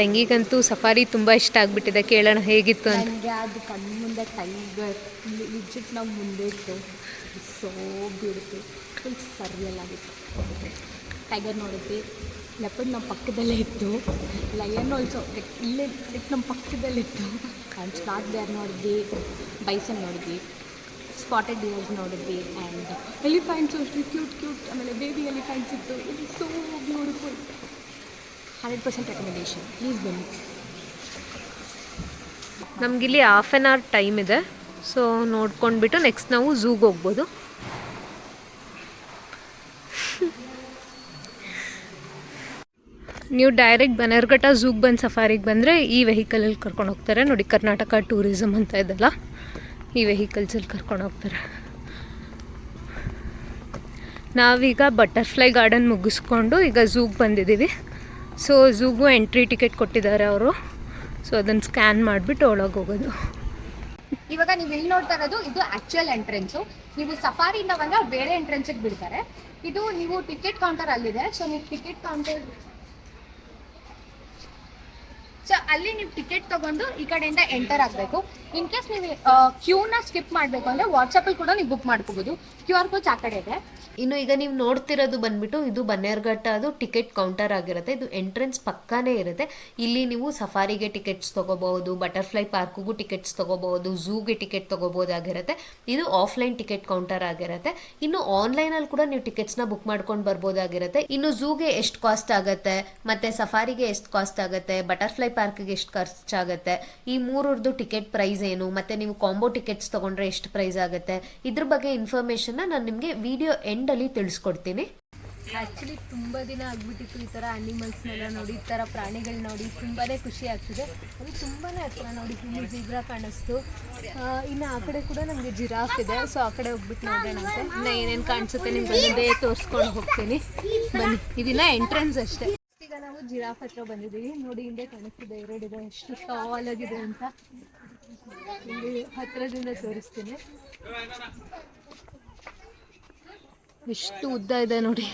ತಂಗಿಗಂತೂ ಸಫಾರಿ ತುಂಬ ಇಷ್ಟ ಆಗ್ಬಿಟ್ಟಿದೆ. ಕೇಳೋಣ ಹೇಗಿತ್ತು ಅಂತ. ನನಗೆ ಅದು ಕಣ್ಣು ಮುಂದೆ ಟೈಗರ್ ಲಿಜಿಟ್ ನಾವು ಮುಂದೆ ಇತ್ತು ಸೋ ಬ್ಯೂಟಿಫುಲ್ ಫುಲ್ ಸರಿಯಲ್ ಆಗಿತ್ತು. ಟೈಗರ್ ನೋಡಿದ್ವಿ. ಲೆಪಡ್ ನಮ್ಮ ಪಕ್ಕದಲ್ಲೇ ಇತ್ತು. ಲಯನ್ ಆಲ್ಸೋ ಇಲ್ಲೇ ಲೈಕ್ ನಮ್ಮ ಪಕ್ಕದಲ್ಲಿತ್ತು ಆ್ಯಂಡ್ ಸ್ಟಾರ್ಟ್ ದೇರ್ ನೋಡಿದ್ವಿ. ಬೈಸನ್ ನೋಡಿದ್ವಿ. ಸ್ಪಾಟೆಡ್ ಡಿಯರ್ಸ್ ನೋಡಿದ್ವಿ. ಆ್ಯಂಡ್ ಎಲಿಫೈಂಟ್ಸ್ ಕ್ಯೂಟ್ ಕ್ಯೂಟ್ ಆಮೇಲೆ ಬೇಬಿ ಎಲಿಫೆಂಟ್ಸ್ ಇತ್ತು. It so beautiful hundred percent recommendation please ಬನ್ನಿ ನಮಗಿಲ್ಲಿ ಹಾಫ್ ಆನ್ ಅವರ್ ಟೈಮ್ ಇದೆ. ಸೊ ನೋಡ್ಕೊಂಡ್ಬಿಟ್ಟು ನೆಕ್ಸ್ಟ್ ನಾವು ಝೂಗೆ ಹೋಗ್ಬೋದು. ನೀವು ಡೈರೆಕ್ಟ್ ಬನ್ನೇರ್ಘಟ್ಟ ಝೂಗೆ ಬಂದು ಸಫಾರಿಗೆ ಬಂದರೆ ಈ ವೆಹಿಕಲಲ್ಲಿ ಕರ್ಕೊಂಡು ಹೋಗ್ತಾರೆ. ನೋಡಿ, ಕರ್ನಾಟಕ ಟೂರಿಸಮ್ ಅಂತ ಇದೆಲ್ಲ. ಈ ವೆಹಿಕಲ್ಸಲ್ಲಿ ಕರ್ಕೊಂಡು ಹೋಗ್ತಾರೆ. ನಾವೀಗ ಬಟರ್ಫ್ಲೈ ಗಾರ್ಡನ್ ಮುಗಿಸ್ಕೊಂಡು ಈಗ ಝೂಗೆ ಬಂದಿದ್ದೀವಿ. ಸೊ ಝೂಗೂ ಎಂಟ್ರಿ ಟಿಕೆಟ್ ಕೊಟ್ಟಿದ್ದಾರೆ ಅವರು. ಸೊ ಅದನ್ನು ಸ್ಕ್ಯಾನ್ ಮಾಡಿಬಿಟ್ಟು ಒಳಗೆ ಹೋಗೋದು. ಇವಾಗ ನೀವು ಇಲ್ಲಿ ನೋಡ್ತಾ ಇರೋದು, ಇದು ಆಕ್ಚುಯಲ್ ಎಂಟ್ರೆನ್ಸು ನೀವು ಸಫಾರಿಯಿಂದ ಬಂದ್ರೆ ಬೇರೆ ಎಂಟ್ರೆನ್ಸಿಗೆ ಬಿಡ್ತಾರೆ. ಇದು ನೀವು ಟಿಕೆಟ್ ಕೌಂಟರ್ ಅಲ್ಲಿದೆ. ಸೊ ನೀವು ಟಿಕೆಟ್ ಕೌಂಟರ್ ಸೊ ಅಲ್ಲಿ ನೀವು ಟಿಕೆಟ್ ತಗೊಂಡು ಈ ಕಡೆಯಿಂದ ಎಂಟರ್ ಆಗಬೇಕು. ಇನ್ ಕೇಸ್ ನೀವು ಕ್ಯೂನ ಸ್ಕಿಪ್ ಮಾಡಬೇಕು ಅಂದರೆ ವಾಟ್ಸಪ್ಪಲ್ಲಿ ಕೂಡ ನೀವು ಬುಕ್ ಮಾಡ್ಕೋಬೋದು. ಕ್ಯೂ ಆರ್ ಕೋಚ್ ಆ ಕಡೆ ಇದೆ. ಇನ್ನು ಈಗ ನೀವು ನೋಡ್ತಿರೋದು ಬಂದ್ಬಿಟ್ಟು ಇದು ಬನ್ನೇರ್ಘಟ್ಟ, ಅದು ಟಿಕೆಟ್ ಕೌಂಟರ್ ಆಗಿರುತ್ತೆ. ಇದು ಎಂಟ್ರೆನ್ಸ್ ಪಕ್ಕಾನೇ ಇರುತ್ತೆ. ಇಲ್ಲಿ ನೀವು ಸಫಾರಿಗೆ ಟಿಕೆಟ್ಸ್ ತಗೋಬಹುದು ಬಟರ್ಫ್ಲೈ ಪಾರ್ಕ್ಗೂ ಟಿಕೆಟ್ಸ್ ತಗೋಬಹುದು ಝೂಗೆ ಟಿಕೆಟ್ ತಗೋಬಹುದಾಗಿರುತ್ತೆ. ಇದು ಆಫ್ಲೈನ್ ಟಿಕೆಟ್ ಕೌಂಟರ್ ಆಗಿರುತ್ತೆ. ಇನ್ನು ಆನ್ಲೈನಲ್ಲಿ ಕೂಡ ನೀವು ಟಿಕೆಟ್ಸ್ನ ಬುಕ್ ಮಾಡ್ಕೊಂಡು ಬರ್ಬೋದಾಗಿರುತ್ತೆ. ಇನ್ನು ಝೂಗೆ ಎಷ್ಟು ಕಾಸ್ಟ್ ಆಗುತ್ತೆ, ಮತ್ತೆ ಸಫಾರಿಗೆ ಎಷ್ಟು ಕಾಸ್ಟ್ ಆಗುತ್ತೆ ಬಟರ್ಫ್ಲೈ ಪಾರ್ಕ್ಗೆ ಎಷ್ಟು ಖರ್ಚಾಗುತ್ತೆ? ಈ ಮೂರರದ್ದು ಟಿಕೆಟ್ ಪ್ರೈಸ್ ಏನು? ಮತ್ತೆ ನೀವು ಕಾಂಬೋ ಟಿಕೆಟ್ಸ್ ತಗೊಂಡ್ರೆ ಎಷ್ಟು ಪ್ರೈಸ್ ಆಗುತ್ತೆ? ಇದ್ರ ಬಗ್ಗೆ ಇನ್ಫಾರ್ಮೇಷನ್ನ ನಾನು ನಿಮಗೆ ವಿಡಿಯೋ ಎಂಡಲ್ಲಿ ತಿಳಿಸ್ಕೊಡ್ತೀನಿ. ಆ್ಯಕ್ಚುಲಿ ತುಂಬ ದಿನ ಆಗ್ಬಿಟ್ಟಿತ್ತು ಈ ಥರ ಅನಿಮಲ್ಸ್ನೆಲ್ಲ ನೋಡಿ, ಈ ಥರ ಪ್ರಾಣಿಗಳು ನೋಡಿ. ತುಂಬಾ ಖುಷಿ ಆಗ್ತಿದೆ. ಅದು ತುಂಬಾ ಹತ್ರ ನೋಡಿ, ಇಲ್ಲಿ ಜಿಬ್ರಾ ಕಾಣಿಸ್ತು. ಇನ್ನು ಆ ಕಡೆ ಕೂಡ ನಮಗೆ ಜಿರಾಫ್ ಇದೆ. ಸೊ ಆ ಕಡೆ ಹೋಗ್ಬಿಟ್ಟು ನೋಡೋಣ ಅಂತ. ಇನ್ನು ಏನೇನು ಕಾಣಿಸುತ್ತೆ ನಿಮ್ಗೆ ಮುಂದೆ ತೋರಿಸ್ಕೊಂಡು ಹೋಗ್ತೀನಿ. ಬನ್ನಿ. ಇದನ್ನ ಎಂಟ್ರೆನ್ಸ್ ಅಷ್ಟೇ. ಈಗ ನಾವು ಜಿರಾಫ್ ಹತ್ರ ಬಂದಿದ್ದೀವಿ. ನೋಡಿ ಹಿಂದೆ ಕಾಣಿಸ್ತಿದೆ, ಎರಡಿದೆ. ಎಷ್ಟು ಟಾಲ್ ಆಗಿದೆ ಅಂತ. ಇಲ್ಲಿ ಹತ್ರದಿಂದ ತೋರಿಸ್ತೀನಿ. ಎಷ್ಟು ಉದ್ದ ಇದೆ ನೋಡಿ.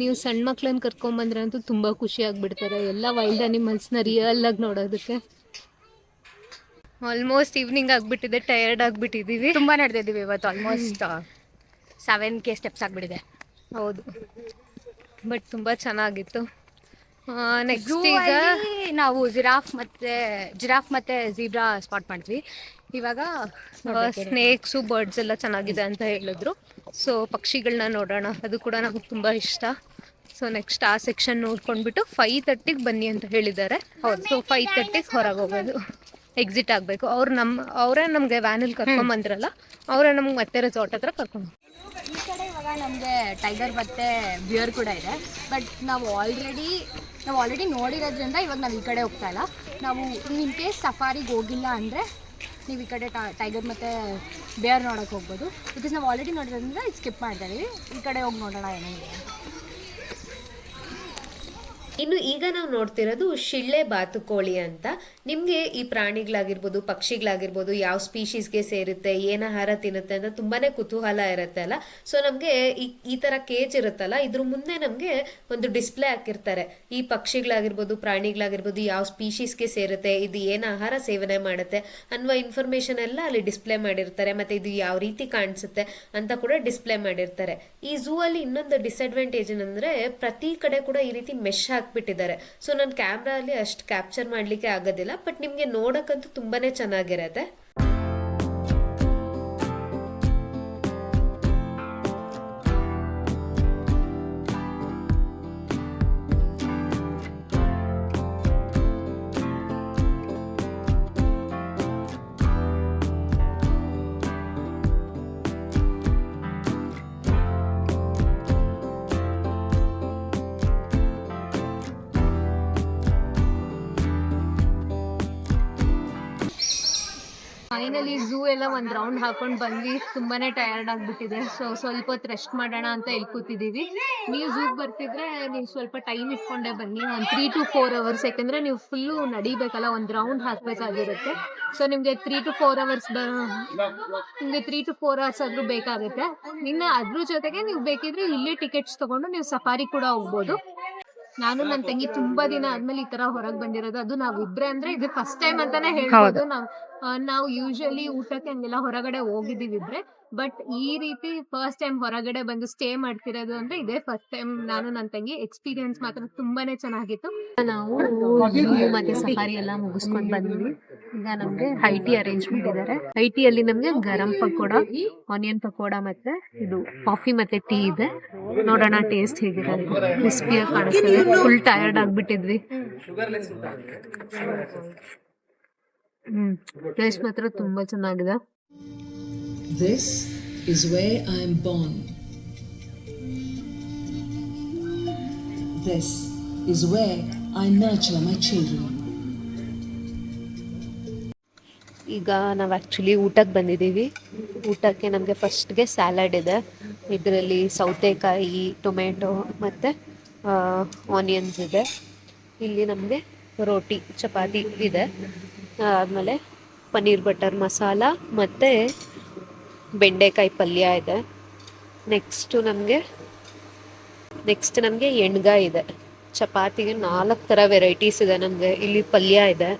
ನೀವು ಸಣ್ಣ ಮಕ್ಳನ್ನ ಕರ್ಕೊಂಬಂದ್ರೆ ಅಂತೂ ತುಂಬ ಖುಷಿ ಆಗ್ಬಿಡ್ತಾರೆ. ಎಲ್ಲ ವೈಲ್ಡ್ ಅನಿಮಲ್ಸ್ನ ರಿಯಲ್ ಆಗಿ ನೋಡೋದಕ್ಕೆ. ಆಲ್ಮೋಸ್ಟ್ ಈವ್ನಿಂಗ್ ಆಗಿಬಿಟ್ಟಿದೆ ಟಯರ್ಡ್ ಆಗಿಬಿಟ್ಟಿದ್ದೀವಿ ತುಂಬಾ ನಡೆದಿದ್ದೀವಿ ಇವತ್ತು ಆಲ್ಮೋಸ್ಟ್ ಸೆವೆನ್ ಕೆ ಸ್ಟೆಪ್ಸ್ ಆಗ್ಬಿಟ್ಟಿದೆ. ಹೌದು. ಬಟ್ ತುಂಬ ಚೆನ್ನಾಗಿತ್ತು. ನೆಕ್ಸ್ಟ್ ಈಗ ನಾವು ಜಿರಾಫ್ ಮತ್ತೆ ಜಿರಾಫ್ ಮತ್ತೆ ಜೀಬ್ರಾ ಸ್ಪಾಟ್ ಮಾಡಿದ್ವಿ. ಇವಾಗ ಸ್ನೇಕ್ಸು ಬರ್ಡ್ಸ್ ಎಲ್ಲ ಚೆನ್ನಾಗಿದೆ ಅಂತ ಹೇಳಿದ್ರು. ಸೊ ಪಕ್ಷಿಗಳನ್ನ ನೋಡೋಣ. ಅದು ಕೂಡ ನಮಗೆ ತುಂಬ ಇಷ್ಟ. ಸೊ ನೆಕ್ಸ್ಟ್ ಆ ಸೆಕ್ಷನ್ ನೋಡ್ಕೊಂಡ್ಬಿಟ್ಟು ಫೈವ್ ತರ್ಟಿಗೆ ಬನ್ನಿ ಅಂತ ಹೇಳಿದ್ದಾರೆ. ಹೌದು. ಸೊ ಫೈವ್ ತರ್ಟಿಗೆ ಹೊರಗೆ ಹೋಗೋದು. ಎಕ್ಸಿಟ್ ಆಗಬೇಕು. ಅವ್ರು ನಮ್ಮ ಅವರೇ ನಮಗೆ ವ್ಯಾನಲ್ಲಿ ಕರ್ಕೊಂಬಂದ್ರಲ್ಲ ಅವರೇ ನಮ್ಗೆ ಮತ್ತೆ ರೆಸಾರ್ಟ್ ಹತ್ರ ಕರ್ಕೊಂಡು ಈ ಕಡೆ ಇವಾಗ ನಮಗೆ ಟೈಗರ್ ಮತ್ತೆ ಬಿಯರ್ ಕೂಡ ಇದೆ. ಬಟ್ ನಾವು ಆಲ್ರೆಡಿ ನಾವು ಆಲ್ರೆಡಿ ನೋಡಿರೋದ್ರಿಂದ ಇವಾಗ ನಾವು ಈ ಕಡೆ ಹೋಗ್ತಾ ಇಲ್ಲ. ನಾವು ಇನ್ ಕೇಸ್ ಸಫಾರಿಗೆ ಹೋಗಿಲ್ಲ ಅಂದರೆ ನೀವು ಈ ಕಡೆ ಟೈಗರ್ ಮತ್ತೆ ಬೇರ್ ನೋಡೋಕೆ ಹೋಗ್ಬೋದು. ಬಿಕಾಸ್ ನಾವು ಆಲ್ರೆಡಿ ನೋಡಿರೋದ್ರಿಂದ ಸ್ಕಿಪ್ ಮಾಡ್ತಾ ಇದೀವಿ. ಈ ಕಡೆ ಹೋಗಿ ನೋಡೋಣ ಅಂತ. ಇನ್ನು ಈಗ ನಾವು ನೋಡ್ತಿರೋದು ಶಿಳ್ಳೆ ಬಾತುಕೋಳಿ ಅಂತ. ನಿಮಗೆ ಈ ಪ್ರಾಣಿಗಳಾಗಿರ್ಬೋದು, ಪಕ್ಷಿಗಳಾಗಿರ್ಬೋದು ಯಾವ ಸ್ಪೀಶೀಸ್ಗೆ ಸೇರುತ್ತೆ, ಏನು ಆಹಾರ ತಿನ್ನುತ್ತೆ ಅಂತ ತುಂಬಾನೇ ಕುತೂಹಲ ಇರುತ್ತೆ ಅಲ್ಲ? ಸೊ ನಮಗೆ ಈ ಈ ಥರ ಕೇಜ್ ಇರುತ್ತಲ್ಲ, ಇದ್ರ ಮುಂದೆ ನಮಗೆ ಒಂದು ಡಿಸ್ಪ್ಲೇ ಹಾಕಿರ್ತಾರೆ. ಈ ಪಕ್ಷಿಗಳಾಗಿರ್ಬೋದು, ಪ್ರಾಣಿಗಳಾಗಿರ್ಬೋದು ಯಾವ ಸ್ಪೀಶೀಸ್ಗೆ ಸೇರುತ್ತೆ, ಇದು ಏನು ಆಹಾರ ಸೇವನೆ ಮಾಡುತ್ತೆ ಅನ್ನುವ ಇನ್ಫಾರ್ಮೇಶನ್ ಎಲ್ಲ ಅಲ್ಲಿ ಡಿಸ್ಪ್ಲೇ ಮಾಡಿರ್ತಾರೆ. ಮತ್ತೆ ಇದು ಯಾವ ರೀತಿ ಕಾಣಿಸುತ್ತೆ ಅಂತ ಕೂಡ ಡಿಸ್ಪ್ಲೇ ಮಾಡಿರ್ತಾರೆ. ಈ ಝೂ ಅಲ್ಲಿ ಇನ್ನೊಂದು ಡಿಸ್ಅಡ್ವಾಂಟೇಜ್ ಏನಂದ್ರೆ ಪ್ರತಿ ಕಡೆ ಕೂಡ ಈ ರೀತಿ ಮೆಶ್ ಹಾಕ್ಬಿಟ್ಟಿದ್ದಾರೆ. ಸೊ ನನ್ನ ಕ್ಯಾಮ್ರಾ ಅಲ್ಲಿ ಅಷ್ಟು ಕ್ಯಾಪ್ಚರ್ ಮಾಡ್ಲಿಕ್ಕೆ ಆಗೋದಿಲ್ಲ ಬಟ್ ನಿಮ್ಗೆ ನೋಡೋಕ್ಕಂತೂ ತುಂಬಾನೇ ಚೆನ್ನಾಗಿರತ್ತೆ. ಎಲ್ಲ ಒಂದು ರೌಂಡ್ ಹಾಕೊಂಡು ಬಂದ್ವಿ. ತುಂಬಾನೇ ಟಯರ್ಡ್ ಆಗ್ಬಿಟ್ಟಿದೆ. ಸೊ ಸ್ವಲ್ಪ ಹೊತ್ತು ರೆಸ್ಟ್ ಮಾಡೋಣ ಅಂತ ಇಲ್ಲಿ ಕೂತಿದ್ದೀವಿ ನೀವು ಝೂಗೆ ಬರ್ತಿದ್ರೆ ನೀವು ಸ್ವಲ್ಪ ಟೈಮ್ ಇಟ್ಕೊಂಡೆ ಬನ್ನಿ. ಒಂದು ತ್ರೀ ಟು ಫೋರ್ ಅವರ್ಸ್ ಯಾಕಂದ್ರೆ ನೀವು ಫುಲ್ಲು ನಡಿಬೇಕಲ್ಲ ಒಂದು ರೌಂಡ್ ಹಾಕ್ಬೇಕಾಗಿರುತ್ತೆ ಸೊ ನಿಮಗೆ ತ್ರೀ ಟು ಫೋರ್ ಅವರ್ಸ್ ನಿಮಗೆ ತ್ರೀ ಟು ಫೋರ್ ಅವರ್ಸ್ ಆದ್ರೂ ಬೇಕಾಗುತ್ತೆ. ಇನ್ನು ಅದ್ರ ಜೊತೆಗೆ ನೀವು ಬೇಕಿದ್ರೆ ಇಲ್ಲೇ ಟಿಕೆಟ್ಸ್ ತಗೊಂಡು ನೀವು ಸಫಾರಿ ಕೂಡ ಹೋಗ್ಬೋದು. ನಾನು ನನ್ನ ತಂಗಿ ತುಂಬಾ ದಿನ ಆದ್ಮೇಲೆ ಈ ತರ ಹೊರಗ್ ಬಂದಿರೋದು. ಅದು ನಾವಿಬ್ರೆ ಅಂದ್ರೆ ಇದು ಫಸ್ಟ್ ಟೈಮ್ ಅಂತಾನೆ ಹೇಳ್ಬೋದು. ನಾವ್ ನಾವು ಯೂಶಲಿ ಊಟಕ್ಕೆ ಹಂಗೆಲ್ಲ ಹೊರಗಡೆ ಹೋಗಿದೀವಿ ಇದ್ರೆ ಬಟ್ ಈ ರೀತಿ ಫಸ್ಟ್ ಟೈಮ್ ಹೊರಗಡೆ ಬಂದು ಸ್ಟೇ ಮಾಡ್ತಿರೋದು ಅಂದ್ರೆ ಇದೇ ಫಸ್ಟ್ ಟೈಮ್ ನಾನು ನನ್ನ ತಂಗಿ ಎಕ್ಸ್ಪೀರಿಯನ್ಸ್ ಮಾತ್ರ ತುಂಬಾನೇ ಚೆನ್ನಾಗಿತ್ತು. ನಾವು ಮತ್ತೆ ಸಫಾರಿ ಎಲ್ಲ ಮುಗಿಸ್ಕೊಂಡ್ ಬಂದ್ವಿ. ಈಗ ನಮ್ಗೆ ಹೈಟಿ ಅರೇಂಜ್ಮೆಂಟ್ ಇದಾರೆ. ಹೈಟಿ ಅಲ್ಲಿ ನಮ್ಗೆ ಗರಂ ಪಕೋಡ ಆನಿಯನ್ ಪಕೋಡ ಮತ್ತೆ ಇದು ಕಾಫಿ ಮತ್ತೆ ಟೀ ಇದೆ. ನೋಡೋಣ ಟೇಸ್ಟ್ ಹೇಗಿದೆ ಕ್ರಿಸ್ಪಿಯಾಗಿ ಕಾಣಿಸ್ತದೆ. Full tired ಆಗ್ಬಿಟ್ಟಿದ್ವಿ. ಟೇಸ್ಟ್ ಮಾತ್ರ ತುಂಬಾ ಚೆನ್ನಾಗಿದೆ. This is where I am born. This is where I nurture my children. ಈಗ ನಾವು ಆ್ಯಕ್ಚುಲಿ ಊಟಕ್ಕೆ ಬಂದಿದ್ದೀವಿ. ಊಟಕ್ಕೆ ನಮಗೆ ಫಸ್ಟ್ಗೆ ಸ್ಯಾಲಡ್ ಇದೆ. ಇದರಲ್ಲಿ ಸೌತೆಕಾಯಿ ಟೊಮೆಟೊ ಮತ್ತು ಆನಿಯನ್ಸ್ ಇದೆ. ಇಲ್ಲಿ ನಮಗೆ ರೋಟಿ ಚಪಾತಿ ಇದೆ. ಆದಮೇಲೆ ಪನ್ನೀರ್ ಬಟರ್ ಮಸಾಲ ಮತ್ತು ಬೆಂಡೆಕಾಯಿ ಪಲ್ಯ ಇದೆ. ನೆಕ್ಸ್ಟು ನಮಗೆ ನೆಕ್ಸ್ಟ್ ನಮಗೆ ಎಣ್ಗಾಯಿ ಇದೆ. ಚಪಾತಿಗೆ ನಾಲ್ಕು ಥರ ವೆರೈಟೀಸ್ ಇದೆ ನಮಗೆ. ಇಲ್ಲಿ ಪಲ್ಯ ಇದೆ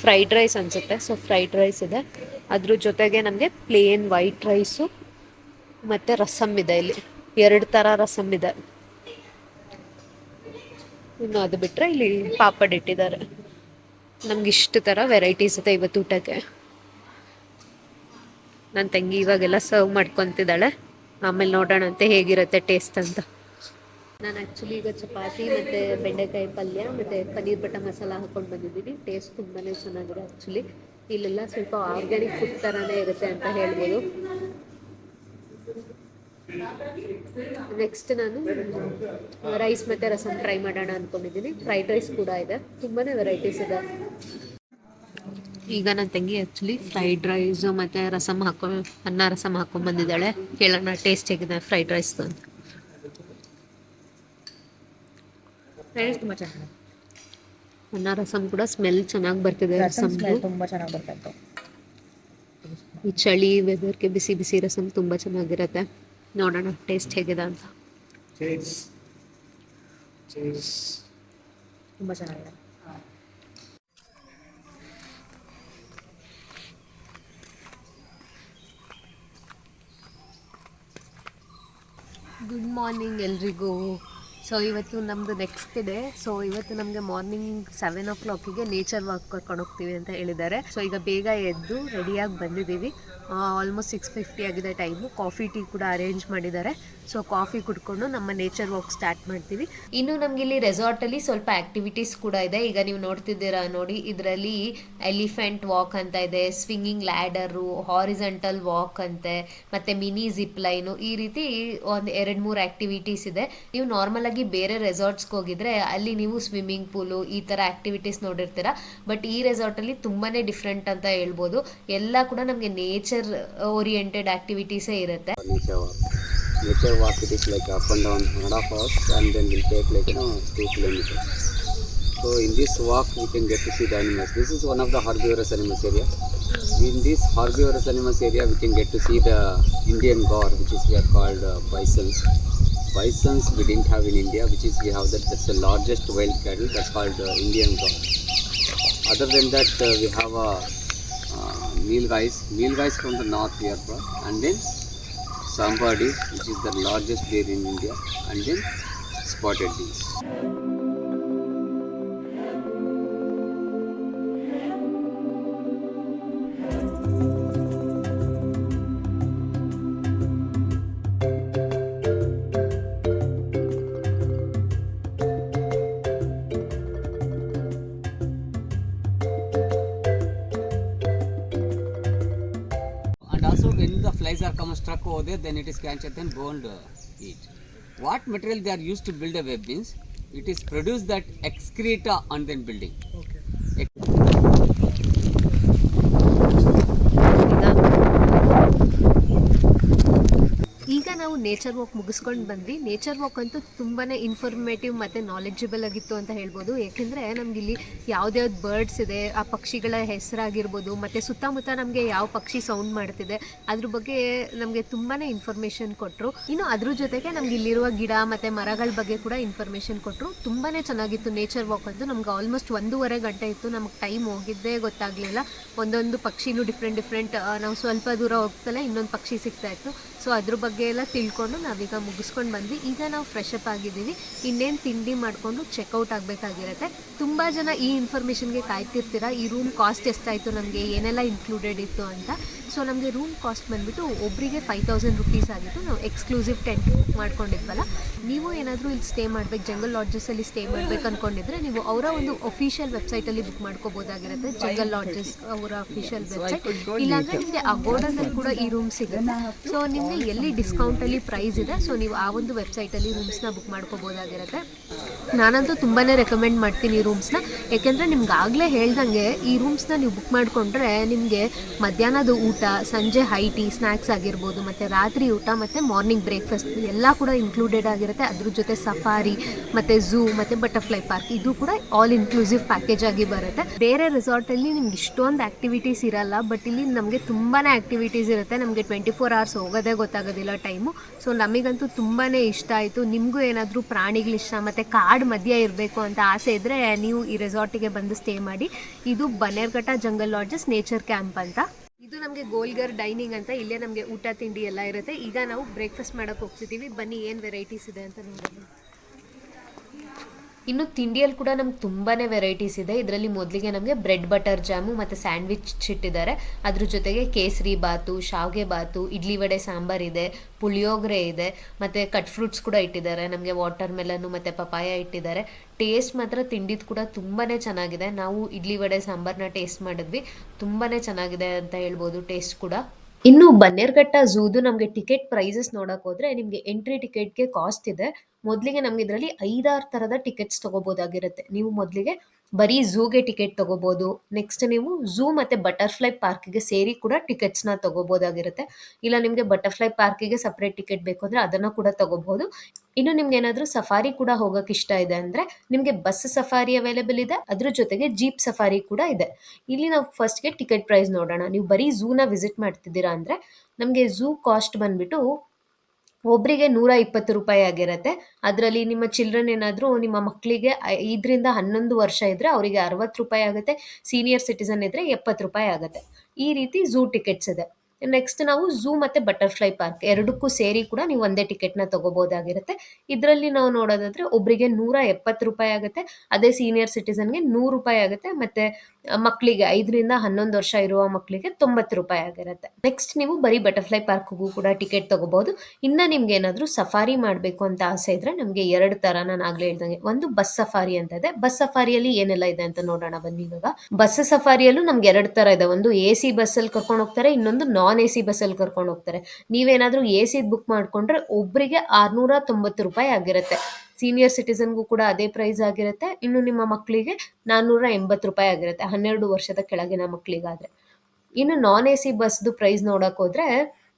ಫ್ರೈಡ್ ರೈಸ್ ಅನಿಸುತ್ತೆ. ಸೊ ಫ್ರೈಡ್ ರೈಸ್ ಇದೆ. ಅದ್ರ ಜೊತೆಗೆ ನಮಗೆ ಪ್ಲೇನ್ ವೈಟ್ ರೈಸು ಮತ್ತು ರಸಮ್ ಇದೆ ಇಲ್ಲಿ. ಎರಡು ಥರ ರಸಮ್ ಇದೆ. ಇನ್ನು ಅದು ಬಿಟ್ಟರೆ ಇಲ್ಲಿ ಪಾಪಡ್ ಇಟ್ಟಿದ್ದಾರೆ. ನಮ್ಗೆ ಇಷ್ಟು ಥರ ವೆರೈಟೀಸ್ ಇದೆ ಇವತ್ತು ಊಟಕ್ಕೆ. ನನ್ನ ತಂಗಿ ಇವಾಗೆಲ್ಲ ಸರ್ವ್ ಮಾಡ್ಕೊತಿದ್ದಾಳೆ. ಆಮೇಲೆ ನೋಡೋಣ ಅಂತ ಹೇಗಿರುತ್ತೆ ಟೇಸ್ಟ್ ಅಂತ. ನಾನು ಆ್ಯಕ್ಚುಲಿ ಈಗ ಚಪಾತಿ ಮತ್ತು ಬೆಂಡೆಕಾಯಿ ಪಲ್ಯ ಮತ್ತು ಪನ್ನೀರ್ ಬಟ್ಟ ಮಸಾಲ ಹಾಕೊಂಡು ಬಂದಿದ್ದೀನಿ. ಟೇಸ್ಟ್ ತುಂಬಾ ಚೆನ್ನಾಗಿದೆ ಆ್ಯಕ್ಚುಲಿ ಇಲ್ಲೆಲ್ಲ ಸ್ವಲ್ಪ ಆರ್ಗ್ಯಾನಿಕ್ ಫುಡ್ ಥರನೇ ಇರುತ್ತೆ ಅಂತ ಹೇಳ್ಬೋದು. ನೆಕ್ಸ್ಟ್ ನಾನು ರೈಸ್ ಮತ್ತು ರಸಮ್ ಟ್ರೈ ಮಾಡೋಣ ಅಂದ್ಕೊಂಡಿದ್ದೀನಿ ಫ್ರೈಡ್ ರೈಸ್ ಕೂಡ ಇದೆ. ತುಂಬಾ ವೆರೈಟೀಸ್ ಇದೆ. ಈಗ ನನ್ನ ತಂಗಿ ಆ್ಯಕ್ಚುಲಿ ಫ್ರೈಡ್ ರೈಸು ಮತ್ತು ರಸಮ್ ಹಾಕೊ ಅನ್ನ ರಸಮ್ ಹಾಕೊಂಡು ಬಂದಿದ್ದಾಳೆ. ಕೇಳೋಣ ಟೇಸ್ಟ್ ಹೇಗಿದೆ ಫ್ರೈಡ್ ರೈಸ್ದು ಅಂತ. ತುಂಬ ಚೆನ್ನಾಗಿದೆ. ಅನ್ನ ರಸಮ್ ಕೂಡ ಸ್ಮೆಲ್ ಚೆನ್ನಾಗಿ ಬರ್ತಿದೆ ರಸಮ್ ತುಂಬ ಚೆನ್ನಾಗಿ ಬರ್ತಾ ಈ ಚಳಿ ವೆದರ್ಗೆ ಬಿಸಿ ಬಿಸಿ ರಸಮ್ ತುಂಬ ಚೆನ್ನಾಗಿರುತ್ತೆ. ನೋಡೋಣ ಟೇಸ್ಟ್ ಹೇಗಿದೆ ಅಂತ. ತುಂಬ ಚೆನ್ನಾಗಿದೆ. ಗುಡ್ ಮಾರ್ನಿಂಗ್ ಎಲ್ರಿಗೂ ಸೊ ಇವತ್ತು ನಮ್ಮದು ನೆಕ್ಸ್ಟ್ ಇದೆ ಸೊ ಇವತ್ತು ನಮಗೆ ಮಾರ್ನಿಂಗ್ ಸೆವೆನ್ ಓ ಕ್ಲಾಕಿಗೆ ನೇಚರ್ ವಾಕ್ ಕರ್ಕೊಂಡು ಹೋಗ್ತೀವಿ ಅಂತ ಹೇಳಿದ್ದಾರೆ. ಸೊ ಈಗ ಬೇಗ ಎದ್ದು ರೆಡಿಯಾಗಿ ಬಂದಿದ್ದೀವಿ. ಆಲ್ಮೋಸ್ಟ್ ಸಿಕ್ಸ್ ಫಿಫ್ಟಿ ಆಗಿದೆ ಟೈಮು ಕಾಫಿ ಟೀ ಕೂಡ ಅರೇಂಜ್ ಮಾಡಿದ್ದಾರೆ. ಸೊ ಕಾಫಿ ಕುಡ್ಕೊಂಡು ನಮ್ಮ ನೇಚರ್ ವಾಕ್ ಸ್ಟಾರ್ಟ್ ಮಾಡ್ತೀವಿ. ಇನ್ನು ನಮ್ಗೆ ಇಲ್ಲಿ ರೆಸಾರ್ಟ್ ಅಲ್ಲಿ ಸ್ವಲ್ಪ ಆಕ್ಟಿವಿಟೀಸ್ ಕೂಡ ಇದೆ. ಈಗ ನೀವು ನೋಡ್ತಿದ್ದೀರಾ ನೋಡಿ, ಇದರಲ್ಲಿ ಎಲಿಫೆಂಟ್ ವಾಕ್ ಅಂತ ಇದೆ ಸ್ವಿಂಗಿಂಗ್ ಲ್ಯಾಡರು ಹಾರಿಸಂಟಲ್ ವಾಕ್ ಅಂತೆ, ಮತ್ತೆ ಮಿನಿ ಜಿಪ್ ಲೈನು ಈ ರೀತಿ ಒಂದು ಎರಡು ಮೂರು ಆಕ್ಟಿವಿಟೀಸ್ ಇದೆ. ನೀವು ನಾರ್ಮಲ್ ಆಗಿ ಬೇರೆ ರೆಸಾರ್ಟ್ಸ್ಗೆ ಹೋಗಿದ್ರೆ ಅಲ್ಲಿ ನೀವು ಸ್ವಿಮ್ಮಿಂಗ್ ಪೂಲು ಈ ತರ ಆಕ್ಟಿವಿಟೀಸ್ ನೋಡಿರ್ತೀರ ಬಟ್ ಈ ರೆಸಾರ್ಟ್ ಅಲ್ಲಿ ತುಂಬಾನೇ ಡಿಫ್ರೆಂಟ್ ಅಂತ ಹೇಳ್ಬೋದು ಎಲ್ಲ ಕೂಡ ನಮಗೆ ನೇಚರ್ ಓರಿಯೆಂಟೆಡ್ ಆ್ಯಕ್ಟಿವಿಟೀಸೇ ಇರುತ್ತೆ nature walk. It is like up and down one and a half hours and then we'll take like. So in this walk we can get to see the animals. This is one of the herbivorous animals area. In this herbivorous animals area we can get to see the Indian gaur which is we are called uh, bisons. Bisons we didn't have in India which is we have that that's the largest wild cattle that's called uh, Indian gaur. Other than that uh, we have a uh, meal guys, meal guys from the north we brought and then Sambadi, which is the largest deer in India, and then spotted deer. There, then it is captured and burned uh, eat. What material they are used to build a web means it is produced that excreta and then building. ಈಗ nature walk ಮುಗಿಸ್ಕೊಂಡು ಬಂದ್ವಿ. Nature walk ಅಂತೂ ತುಂಬಾ informative ಮತ್ತು knowledgeable ಆಗಿತ್ತು ಅಂತ ಹೇಳ್ಬೋದು. ಏಕೆಂದರೆ ನಮ್ಗೆ ಇಲ್ಲಿ ಯಾವ್ದ್ಯಾವ್ದು ಬರ್ಡ್ಸ್ ಇದೆ, ಆ ಪಕ್ಷಿಗಳ ಹೆಸರಾಗಿರ್ಬೋದು, ಮತ್ತು ಸುತ್ತಮುತ್ತ ನಮಗೆ ಯಾವ ಪಕ್ಷಿ ಸೌಂಡ್ ಮಾಡ್ತಿದೆ, ಅದ್ರ ಬಗ್ಗೆ ನಮಗೆ ತುಂಬಾ ಇನ್ಫಾರ್ಮೇಷನ್ ಕೊಟ್ಟರು ಇನ್ನು ಅದ್ರ ಜೊತೆಗೆ ನಮ್ಗೆ ಇಲ್ಲಿರುವ ಗಿಡ ಮತ್ತು ಮರಗಳ ಬಗ್ಗೆ ಕೂಡ ಇನ್ಫಾರ್ಮೇಷನ್ ಕೊಟ್ಟರು ತುಂಬಾ ಚೆನ್ನಾಗಿತ್ತು ನೇಚರ್ ವಾಕ್ ಅಂತೂ. ನಮ್ಗೆ ಆಲ್ಮೋಸ್ಟ್ ಒಂದೂವರೆ ಗಂಟೆ ಇತ್ತು. ನಮಗೆ ಟೈಮ್ ಹೋಗಿದ್ದೇ ಗೊತ್ತಾಗಲಿಲ್ಲ. ಒಂದೊಂದು ಪಕ್ಷಿನೂ ಡಿಫ್ರೆಂಟ್ ಡಿಫ್ರೆಂಟ್ ನಾವು ಸ್ವಲ್ಪ ದೂರ ಹೋಗ್ತಲೇ ಇನ್ನೊಂದು ಪಕ್ಷಿ ಸಿಗ್ತಾ ಇತ್ತು. ಸೊ ಅದ್ರ ಬಗ್ಗೆ ಎಲ್ಲ ನಾವೀಗ ಮುಗಿಸ್ಕೊಂಡು ಬಂದ್ವಿ. ಈಗ ನಾವು ಫ್ರೆಶ್ ಅಪ್ ಆಗಿದ್ದೀವಿ. ಇನ್ನೇನು ತಿಂಡಿ ಮಾಡಿಕೊಂಡು ಚೆಕ್ಔಟ್ ಆಗಬೇಕಾಗಿರುತ್ತೆ. ತುಂಬ ಜನ ಈ ಇನ್ಫಾರ್ಮೇಷನ್ಗೆ ಕಾಯ್ತಿರ್ತೀರ? ಈ ರೂಮ್ ಕಾಸ್ಟ್ ಎಷ್ಟಾಯಿತು? ನಮಗೆ ಏನೆಲ್ಲ ಇನ್ಕ್ಲೂಡೆಡ್ ಇತ್ತು ಅಂತ. ಸೊ ನಮಗೆ ರೂಮ್ ಕಾಸ್ಟ್ ಬಂದುಬಿಟ್ಟು ಒಬ್ಬರಿಗೆ ಫೈವ್ ತೌಸಂಡ್ ರುಪೀಸ್ ಆಗಿತ್ತು. ನಾವು ಎಕ್ಸ್ಕ್ಲೂಸಿವ್ ಟೆಂಟ್ ಬುಕ್ ಮಾಡ್ಕೊಂಡಿದ್ವಲ್ಲ. ನೀವು ಏನಾದರೂ ಇಲ್ಲಿ ಸ್ಟೇ ಮಾಡ್ಬೇಕು ಜಂಗಲ್ ಲಾಡ್ಜಸಲ್ಲಿ ಸ್ಟೇ ಮಾಡ್ಬೇಕು ಅಂದ್ಕೊಂಡಿದ್ರೆ ನೀವು ಅವರ ಒಂದು ಅಫಿಷಿಯಲ್ ವೆಬ್ಸೈಟಲ್ಲಿ ಬುಕ್ ಮಾಡ್ಕೋಬೋದಾಗಿರುತ್ತೆ. ಜಂಗಲ್ ಲಾಡ್ಜಸ್ ಅವರ ಅಫಿಷಿಯಲ್ ವೆಬ್ಸೈಟ್ ಇಲ್ಲಾಂದರೆ ನಿಮಗೆ ಅಗೋಡದಲ್ಲಿ ಕೂಡ ಈ ರೂಮ್ ಸಿಗುತ್ತೆ. ಸೊ ನಿಮಗೆ ಎಲ್ಲಿ ಡಿಸ್ಕೌಂಟಲ್ಲಿ ಪ್ರೈಸ್ ಇದೆ. ಸೊ ನೀವು ಆ ಒಂದು ವೆಬ್ಸೈಟಲ್ಲಿ ರೂಮ್ಸ್ನ ಬುಕ್ ಮಾಡ್ಕೋಬೋದಾಗಿರುತ್ತೆ. ನಾನಂತೂ ತುಂಬಾ ರೆಕಮೆಂಡ್ ಮಾಡ್ತೀನಿ ಈ ರೂಮ್ಸ್ನ ಯಾಕೆಂದರೆ ನಿಮ್ಗೆ ಆಗಲೇ ಹೇಳ್ದಂಗೆ ಈ ರೂಮ್ಸ್ನ ನೀವು ಬುಕ್ ಮಾಡಿಕೊಂಡ್ರೆ ನಿಮಗೆ ಮಧ್ಯಾಹ್ನದ ಊಟ, ಸಂಜೆ ಹೈ ಟೀ ಸ್ನ್ಯಾಕ್ಸ್ ಆಗಿರ್ಬೋದು, ಮತ್ತು ರಾತ್ರಿ ಊಟ, ಮತ್ತು ಮಾರ್ನಿಂಗ್ ಬ್ರೇಕ್ಫಾಸ್ಟ್ ಎಲ್ಲ ಕೂಡ ಇನ್ಕ್ಲೂಡೆಡ್ ಆಗಿರುತ್ತೆ. ಅದ್ರ ಜೊತೆ ಸಫಾರಿ ಮತ್ತು ಝೂ ಮತ್ತು ಬಟರ್ಫ್ಲೈ ಪಾರ್ಕ್ ಇದು ಕೂಡ ಆಲ್ ಇನ್ಕ್ಲೂಸಿವ್ ಪ್ಯಾಕೇಜ್ ಆಗಿ ಬರುತ್ತೆ. ಬೇರೆ ರೆಸಾರ್ಟಲ್ಲಿ ನಿಮ್ಗೆ ಇಷ್ಟೊಂದು ಆ್ಯಕ್ಟಿವಿಟೀಸ್ ಇರಲ್ಲ ಬಟ್ ಇಲ್ಲಿ ನಮಗೆ ತುಂಬಾ ಆ್ಯಕ್ಟಿವಿಟೀಸ್ ಇರುತ್ತೆ. ನಮಗೆ ಟ್ವೆಂಟಿ ಫೋರ್ ಅವರ್ಸ್ ಹೋಗೋದೇ ಗೊತ್ತಾಗೋದಿಲ್ಲ ಟೈಮು ಸೊ ನಮಗಂತೂ ತುಂಬಾ ಇಷ್ಟ ಆಯಿತು. ನಿಮಗೂ ಏನಾದರೂ ಪ್ರಾಣಿಗಳಿಷ್ಟ, ಮತ್ತು ಕಾಡು ಮಧ್ಯೆ ಇರಬೇಕು ಅಂತ ಆಸೆ ಇದ್ದರೆ ನೀವು ಈ ರೆಸಾರ್ಟಿಗೆ ಬಂದು ಸ್ಟೇ ಮಾಡಿ. ಇದು Bannerghatta jungle lodges nature camp ಅಂತ. ಇದು ನಮಗೆ ಗೋಲ್ಗರ್ ಡೈನಿಂಗ್ ಅಂತ. ಇಲ್ಲೇ ನಮಗೆ ಊಟ, ತಿಂಡಿ ಎಲ್ಲ ಇರುತ್ತೆ. ಈಗ ನಾವು ಬ್ರೇಕ್ಫಾಸ್ಟ್ ಮಾಡೋಕ್ಕೆ ಹೋಗ್ತಿದ್ದೀವಿ ಬನ್ನಿ, ಏನು ವೆರೈಟೀಸ್ ಇದೆ ಅಂತ ನೋಡೋಣ. ಇನ್ನು ತಿಂಡಿಯಲ್ಲಿ ಕೂಡ ನಮ್ಗೆ ತುಂಬಾ ವೆರೈಟೀಸ್ ಇದೆ. ಇದರಲ್ಲಿ ಮೊದಲಿಗೆ ನಮಗೆ ಬ್ರೆಡ್ ಬಟರ್ ಜಾಮು ಮತ್ತು ಸ್ಯಾಂಡ್ವಿಚ್ ಇಟ್ಟಿದ್ದಾರೆ. ಅದ್ರ ಜೊತೆಗೆ ಕೇಸರಿ ಬಾತು, ಶಾವ್ಗೆ ಬಾತು, ಇಡ್ಲಿ ವಡೆ ಸಾಂಬಾರ್ ಇದೆ, ಪುಳಿಯೋಗರೆ ಇದೆ, ಮತ್ತು ಕಟ್ ಫ್ರೂಟ್ಸ್ ಕೂಡ ಇಟ್ಟಿದ್ದಾರೆ. ನಮಗೆ ವಾಟರ್ ಮೆಲನ್ನು ಮತ್ತು ಪಪಾಯ ಇಟ್ಟಿದ್ದಾರೆ. ಟೇಸ್ಟ್ ಮಾತ್ರ ತಿಂಡಿದ್ದು ಕೂಡ ತುಂಬಾ ಚೆನ್ನಾಗಿದೆ. ನಾವು ಇಡ್ಲಿ ವಡೆ ಸಾಂಬಾರ್ನ ಟೇಸ್ಟ್ ಮಾಡಿದ್ವಿ. ತುಂಬಾ ಚೆನ್ನಾಗಿದೆ ಅಂತ ಹೇಳ್ಬೋದು ಟೇಸ್ಟ್ ಕೂಡ. ಇನ್ನು ಬನ್ನೇರ್ಘಟ್ಟ ಝೂದು ನಮಗೆ ಟಿಕೆಟ್ ಪ್ರೈಸಸ್ ನೋಡೋಕ್ಕೋದ್ರೆ ನಿಮಗೆ ಎಂಟ್ರಿ ಟಿಕೆಟ್ಗೆ ಕಾಸ್ಟ್ ಇದೆ. ಮೊದಲಿಗೆ ನಮ್ಗೆ ಇದರಲ್ಲಿ ಐದಾರು ಥರದ ಟಿಕೆಟ್ಸ್ ತಗೋಬೋದಾಗಿರುತ್ತೆ. ನೀವು ಮೊದಲಿಗೆ ಬರೀ ಝೂಗೆ ಟಿಕೆಟ್ ತಗೋಬೋದು ನೆಕ್ಸ್ಟ್ ನೀವು ಝೂ ಮತ್ತು ಬಟರ್ಫ್ಲೈ ಪಾರ್ಕಿಗೆ ಸೇರಿ ಕೂಡ ಟಿಕೆಟ್ಸ್ನ ತಗೋಬೋದಾಗಿರುತ್ತೆ. ಇಲ್ಲ ನಿಮಗೆ ಬಟರ್ಫ್ಲೈ ಪಾರ್ಕಿಗೆ ಸಪ್ರೇಟ್ ಟಿಕೆಟ್ ಬೇಕು ಅಂದರೆ ಅದನ್ನು ಕೂಡ ತಗೋಬಹುದು ಇನ್ನು ನಿಮ್ಗೆ ಏನಾದರೂ ಸಫಾರಿ ಕೂಡ ಹೋಗೋಕೆ ಇಷ್ಟ ಇದೆ ಅಂದರೆ ನಿಮಗೆ ಬಸ್ ಸಫಾರಿ ಅವೈಲೇಬಲ್ ಇದೆ, ಅದ್ರ ಜೊತೆಗೆ ಜೀಪ್ ಸಫಾರಿ ಕೂಡ ಇದೆ. ಇಲ್ಲಿ ನಾವು ಫಸ್ಟ್ಗೆ ಟಿಕೆಟ್ ಪ್ರೈಸ್ ನೋಡೋಣ. ನೀವು ಬರೀ ಝೂನ ವಿಸಿಟ್ ಮಾಡ್ತಿದ್ದೀರಾ ಅಂದರೆ ನಮಗೆ ಝೂ ಕಾಸ್ಟ್ ಬಂದ್ಬಿಟ್ಟು ಒಬ್ಬರಿಗೆ ನೂರ ಇಪ್ಪತ್ತು ರೂಪಾಯಿ ಆಗಿರುತ್ತೆ. ಅದರಲ್ಲಿ ನಿಮ್ಮ ಚಿಲ್ಡ್ರನ್ ಏನಾದರೂ ನಿಮ್ಮ ಮಕ್ಕಳಿಗೆ ಐದರಿಂದ ಹನ್ನೊಂದು ವರ್ಷ ಇದ್ದರೆ ಅವರಿಗೆ ಅರವತ್ತು ರೂಪಾಯಿ ಆಗುತ್ತೆ. ಸೀನಿಯರ್ ಸಿಟಿಸನ್ ಇದ್ದರೆ ಎಪ್ಪತ್ತು ರೂಪಾಯಿ ಆಗುತ್ತೆ. ಈ ರೀತಿ ಝೂ ಟಿಕೆಟ್ಸ್ ಇದೆ. ನೆಕ್ಸ್ಟ್ ನಾವು ಝೂ ಮತ್ತು ಬಟರ್ಫ್ಲೈ ಪಾರ್ಕ್ ಎರಡಕ್ಕೂ ಸೇರಿ ಕೂಡ ನೀವು ಒಂದೇ ಟಿಕೆಟ್ನ ತೊಗೋಬೋದಾಗಿರುತ್ತೆ. ಇದರಲ್ಲಿ ನಾವು ನೋಡೋದಾದರೆ ಒಬ್ಬರಿಗೆ ನೂರ ಎಪ್ಪತ್ತು ರೂಪಾಯಿ ಆಗುತ್ತೆ. ಅದೇ ಸೀನಿಯರ್ ಸಿಟಿಸನ್ಗೆ ನೂರು ರೂಪಾಯಿ ಆಗುತ್ತೆ. ಮತ್ತು ಮಕ್ಕಳಿಗೆ ಐದರಿಂದ ಹನ್ನೊಂದು ವರ್ಷ ಇರುವ ಮಕ್ಕಳಿಗೆ ತೊಂಬತ್ತು ರೂಪಾಯಿ ಆಗಿರುತ್ತೆ. ನೆಕ್ಸ್ಟ್ ನೀವು ಬರೀ ಬಟರ್ಫ್ಲೈ ಪಾರ್ಕ್ಗೂ ಕೂಡ ಟಿಕೆಟ್ ತಗೋಬಹುದು. ಇನ್ನ ನಿಮ್ಗೆ ಏನಾದರೂ ಸಫಾರಿ ಮಾಡಬೇಕು ಅಂತ ಆಸೆ ಇದ್ರೆ ನಮಗೆ ಎರಡು ತರ ನಾನು ಆಗಲೇ ಹೇಳ್ದಂಗೆ. ಒಂದು ಬಸ್ ಸಫಾರಿ ಅಂತ ಇದೆ. ಬಸ್ ಸಫಾರಿಯಲ್ಲಿ ಏನೆಲ್ಲ ಇದೆ ಅಂತ ನೋಡೋಣ, ಬನ್ನಿ ಇವಾಗ. ಬಸ್ ಸಫಾರಿಯಲ್ಲೂ ನಮ್ಗೆ ಎರಡು ತರ ಇದೆ. ಒಂದು ಎ ಸಿ ಬಸ್ಸಲ್ಲಿ ಕರ್ಕೊಂಡು ಹೋಗ್ತಾರೆ, ಇನ್ನೊಂದು ನಾನ್ ಎ ಸಿ ಬಸ್ಸಲ್ಲಿ ಕರ್ಕೊಂಡು ಹೋಗ್ತಾರೆ. ನೀವೇನಾದರೂ ಎ ಸಿ ಬುಕ್ ಮಾಡಿಕೊಂಡ್ರೆ ಒಬ್ಬರಿಗೆ ಆರುನೂರ ತೊಂಬತ್ತು ರೂಪಾಯಿ ಆಗಿರುತ್ತೆ. ಸೀನಿಯರ್ ಸಿಟಿಸನ್ಗೂ ಕೂಡ ಅದೇ ಪ್ರೈಸ್ ಆಗಿರುತ್ತೆ. ಇನ್ನು ನಿಮ್ಮ ಮಕ್ಕಳಿಗೆ ನಾನ್ನೂರ ಎಂಬತ್ತು ರೂಪಾಯಿ ಆಗಿರುತ್ತೆ. ಹನ್ನೆರಡು ವರ್ಷದ ಕೆಳಗಿನ ಮಕ್ಕಳಿಗಾದ್ರೆ ಇನ್ನು ನಾನ್ ಎ ಸಿ ಬಸ್ದು ಪ್ರೈಸ್ ನೋಡಕ್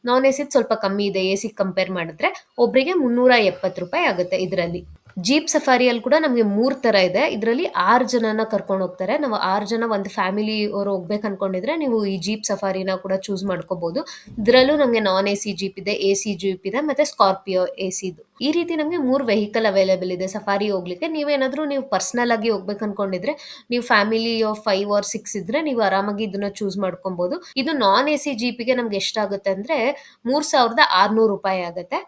ನಾನ್ ಎ ಸಿದ್ ಸ್ವಲ್ಪ ಕಮ್ಮಿ ಇದೆ. ಎ ಸಿ ಕಂಪೇರ್ ಮಾಡಿದ್ರೆ ಒಬ್ಬರಿಗೆ ಮುನ್ನೂರ ಎಪ್ಪತ್ತು ರೂಪಾಯಿ ಆಗುತ್ತೆ ಇದರಲ್ಲಿ. ಜೀಪ್ ಸಫಾರಿಯಲ್ಲಿ ಕೂಡ ನಮಗೆ ಮೂರು ಥರ ಇದೆ. ಇದರಲ್ಲಿ ಆರು ಜನನ ಕರ್ಕೊಂಡು ಹೋಗ್ತಾರೆ. ನಾವು ಆರು ಜನ ಒಂದು ಫ್ಯಾಮಿಲಿ ಅವರು ಹೋಗ್ಬೇಕು ಅನ್ಕೊಂಡಿದ್ರೆ ನೀವು ಈ ಜೀಪ್ ಸಫಾರಿನ ಕೂಡ ಚೂಸ್ ಮಾಡ್ಕೋಬಹುದು ಇದರಲ್ಲೂ ನಮಗೆ ನಾನ್ ಎ ಜೀಪ್ ಇದೆ ಎ ಜೀಪ್ ಇದೆ, ಮತ್ತೆ ಸ್ಕಾರ್ಪಿಯೋ ಎ ಸಿದು ಈ ರೀತಿ ನಮಗೆ ಮೂರು ವೆಹಿಕಲ್ ಅವೈಲೇಬಲ್ ಇದೆ ಸಫಾರಿ ಹೋಗ್ಲಿಕ್ಕೆ. ನೀವೇನಾದರೂ ನೀವು ಪರ್ಸನಲ್ ಆಗಿ ಹೋಗ್ಬೇಕು ಅನ್ಕೊಂಡಿದ್ರೆ, ನೀವು ಫ್ಯಾಮಿಲಿ ಫೈವ್ ಆರ್ ಸಿಕ್ಸ್ ಇದ್ರೆ ನೀವು ಆರಾಮಾಗಿ ಇದನ್ನ ಚೂಸ್ ಮಾಡ್ಕೊಬಹುದು ಇದು ನಾನ್ ಎ ಸಿ ಜೀಪಿಗೆ ನಮ್ಗೆ ಎಷ್ಟಾಗುತ್ತೆ ಅಂದ್ರೆ ಮೂರ್ ಸಾವಿರದ ಆರ್ನೂರು ರೂಪಾಯಿ ಆಗುತ್ತೆ.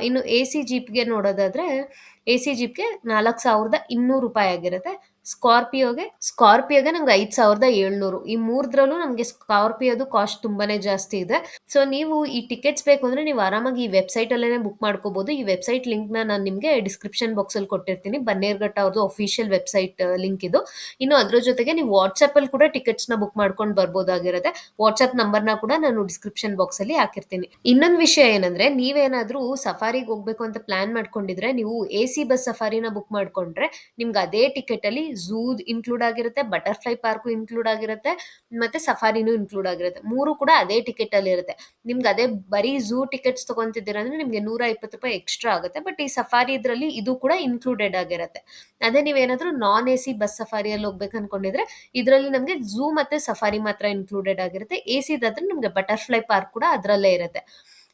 ಇನ್ನು ಎ ಸಿ ಜೀಪ್ಗೆ ನೋಡೋದಾದ್ರೆ ಎ ಸಿ ಜೀಪ್ಗೆ ನಾಲ್ಕು ಸಾವಿರದ ಇನ್ನೂರು ರೂಪಾಯಿ ಆಗಿರುತ್ತೆ. ಸ್ಕಾರ್ಪಿಯೋಗೆ ಸ್ಕಾರ್ಪಿಯೋಗೆ ನಂಗೆ ಐದು ಸಾವಿರದ ಏಳ್ನೂರು. ಈ ಮೂರದ್ರಲ್ಲೂ ನಮಗೆ ಸ್ಕಾರ್ಪಿಯೋದು ಕಾಸ್ಟ್ ತುಂಬಾನೇ ಜಾಸ್ತಿ ಇದೆ. ಸೊ ನೀವು ಈ ಟಿಕೆಟ್ಸ್ ಬೇಕು ಅಂದ್ರೆ ನೀವು ಆರಾಮಾಗಿ ಈ ವೆಬ್ಸೈಟ್ ಅಲ್ಲೇ ಬುಕ್ ಮಾಡ್ಕೋಬಹುದು ಈ ವೆಬ್ಸೈಟ್ ಲಿಂಕ್ನ ನಾನು ನಿಮಗೆ ಡಿಸ್ಕ್ರಿಪ್ಷನ್ ಬಾಕ್ಸ್ ಅಲ್ಲಿ ಕೊಟ್ಟಿರ್ತೀನಿ. ಬನ್ನೇರ್ಘಟ್ಟ ಅವ್ರದ್ದು ಅಫಿಷಿಯಲ್ ವೆಬ್ಸೈಟ್ ಲಿಂಕ್ ಇದು. ಇನ್ನು ಅದ್ರ ಜೊತೆಗೆ ನೀವು ವಾಟ್ಸ್ಆಪ್ ಅಲ್ಲಿ ಕೂಡ ಟಿಕೆಟ್ಸ್ನ ಬುಕ್ ಮಾಡ್ಕೊಂಡು ಬರ್ಬೋದಾಗಿರುತ್ತೆ. ವಾಟ್ಸ್ಆಪ್ನ ಕೂಡ ನಾನು ಡಿಸ್ಕ್ರಿಪ್ಷನ್ ಬಾಕ್ಸ್ ಅಲ್ಲಿ ಹಾಕಿರ್ತೀನಿ. ಇನ್ನೊಂದು ವಿಷಯ ಏನಂದ್ರೆ, ನೀವೇನಾದ್ರೂ ಸಫಾರಿಗೆ ಹೋಗ್ಬೇಕು ಅಂತ ಪ್ಲಾನ್ ಮಾಡ್ಕೊಂಡಿದ್ರೆ, ನೀವು ಎ ಸಿ ಬಸ್ ಸಫಾರಿನ ಬುಕ್ ಮಾಡ್ಕೊಂಡ್ರೆ, ನಿಮ್ಗೆ ಅದೇ ಟಿಕೆಟ್ ಅಲ್ಲಿ ಝೂ ಇನ್ಕ್ಲೂಡ್ ಆಗಿರುತ್ತೆ ಬಟರ್ಫ್ಲೈ ಪಾರ್ಕು ಇನ್ಕ್ಲೂಡ್ ಆಗಿರುತ್ತೆ, ಮತ್ತೆ ಸಫಾರಿನೂ ಇನ್ಕ್ಲೂಡ್ ಆಗಿರುತ್ತೆ. ಮೂರು ಕೂಡ ಅದೇ ಟಿಕೆಟ್ ಅಲ್ಲಿ ಇರುತ್ತೆ. ನಿಮ್ಗೆ ಅದೇ ಬರೀ ಝೂ ಟಿಕೆಟ್ಸ್ ತಗೊಂತಿದ್ದೀರಾ ಅಂದ್ರೆ ನಿಮ್ಗೆ ನೂರ ರೂಪಾಯಿ ಎಕ್ಸ್ಟ್ರಾ ಆಗುತ್ತೆ. ಬಟ್ ಈ ಸಫಾರಿ ಇದರಲ್ಲಿ ಇದು ಕೂಡ ಇನ್ಕ್ಲೂಡೆಡ್ ಆಗಿರುತ್ತೆ. ಅದೇ ನೀವೇನಾದ್ರೂ ನಾನ್ ಎ ಸಿ ಬಸ್ ಸಫಾರಿಯಲ್ಲಿ ಹೋಗ್ಬೇಕು ಅನ್ಕೊಂಡಿದ್ರೆ, ಇದರಲ್ಲಿ ನಮಗೆ ಝೂ ಮತ್ತೆ ಸಫಾರಿ ಮಾತ್ರ ಇನ್ಕ್ಲೂಡೆಡ್ ಆಗಿರುತ್ತೆ. ಎ ಸಿದಾದ್ರೆ ನಮಗೆ ಬಟರ್ಫ್ಲೈ ಪಾರ್ಕ್ ಕೂಡ ಅದರಲ್ಲೇ ಇರುತ್ತೆ.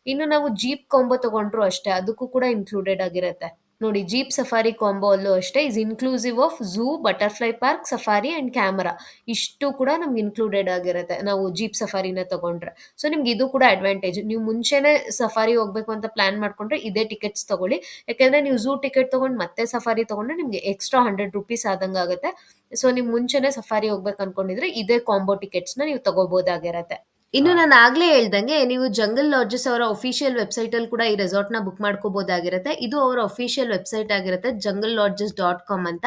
ಇನ್ನು ನಾವು ಜೀಪ್ ಕಾಂಬೋ ತಗೊಂಡ್ರು ಅಷ್ಟೇ, ಅದಕ್ಕೂ ಕೂಡ ಇನ್ಕ್ಲೂಡೆಡ್ ಆಗಿರುತ್ತೆ. ನೋಡಿ ಜೀಪ್ ಸಫಾರಿ ಕಾಂಬೋ ಅಲ್ಲೂ ಅಷ್ಟೇ. Is inclusive of zoo butterfly park safari and camera ಇಷ್ಟು ಕೂಡ ನಮ್ಗೆ ಇನ್ಕ್ಲೂಡೆಡ್ ಆಗಿರುತ್ತೆ ನಾವು ಜೀಪ್ ಸಫಾರಿನ ತಗೊಂಡ್ರೆ. ಸೊ ನಿಮ್ಗೆ ಇದು ಕೂಡ ಅಡ್ವಾಂಟೇಜ್ ನೀವು ಮುಂಚೆನೆ ಸಫಾರಿ ಹೋಗ್ಬೇಕು ಅಂತ ಪ್ಲಾನ್ ಮಾಡ್ಕೊಂಡ್ರೆ ಇದೇ ಟಿಕೆಟ್ಸ್ ತಗೊಳ್ಳಿ. ಯಾಕಂದ್ರೆ ನೀವು ಝೂ ಟಿಕೆಟ್ ತಗೊಂಡು ಮತ್ತೆ ಸಫಾರಿ ತಗೊಂಡ್ರೆ ನಿಮ್ಗೆ ಎಕ್ಸ್ಟ್ರಾ ಹಂಡ್ರೆಡ್ ರುಪೀಸ್ ಆದಂಗೆ ಆಗುತ್ತೆ. ಸೊ ನೀವು ಮುಂಚೆನೆ ಸಫಾರಿ ಹೋಗ್ಬೇಕು ಅನ್ಕೊಂಡಿದ್ರೆ ಇದೇ ಕಾಂಬೋ ಟಿಕೆಟ್ಸ್ನ ನೀವು ತಗೋಬೋದಾಗಿರತ್ತೆ. ಇನ್ನು ನಾನು ಆಗ್ಲೇ ಹೇಳ್ದಂಗೆ ನೀವು ಜಂಗಲ್ ಲಾಡ್ಜಸ್ ಅವರ ಅಫಿಷಿಯಲ್ ವೆಬ್ಸೈಟ್ ಅಲ್ಲಿ ಕೂಡ ಈ ರೆಸಾರ್ಟ್ನ ಬುಕ್ ಮಾಡ್ಕೋಬಹುದಾಗಿರುತ್ತೆ ಇದು ಅವರ ಅಫಿಷಿಯಲ್ ವೆಬ್ಸೈಟ್ ಆಗಿರುತ್ತೆ ಜಂಗಲ್ ಲಾಡ್ಜಸ್ ಡಾಟ್ ಕಾಮ್ ಅಂತ.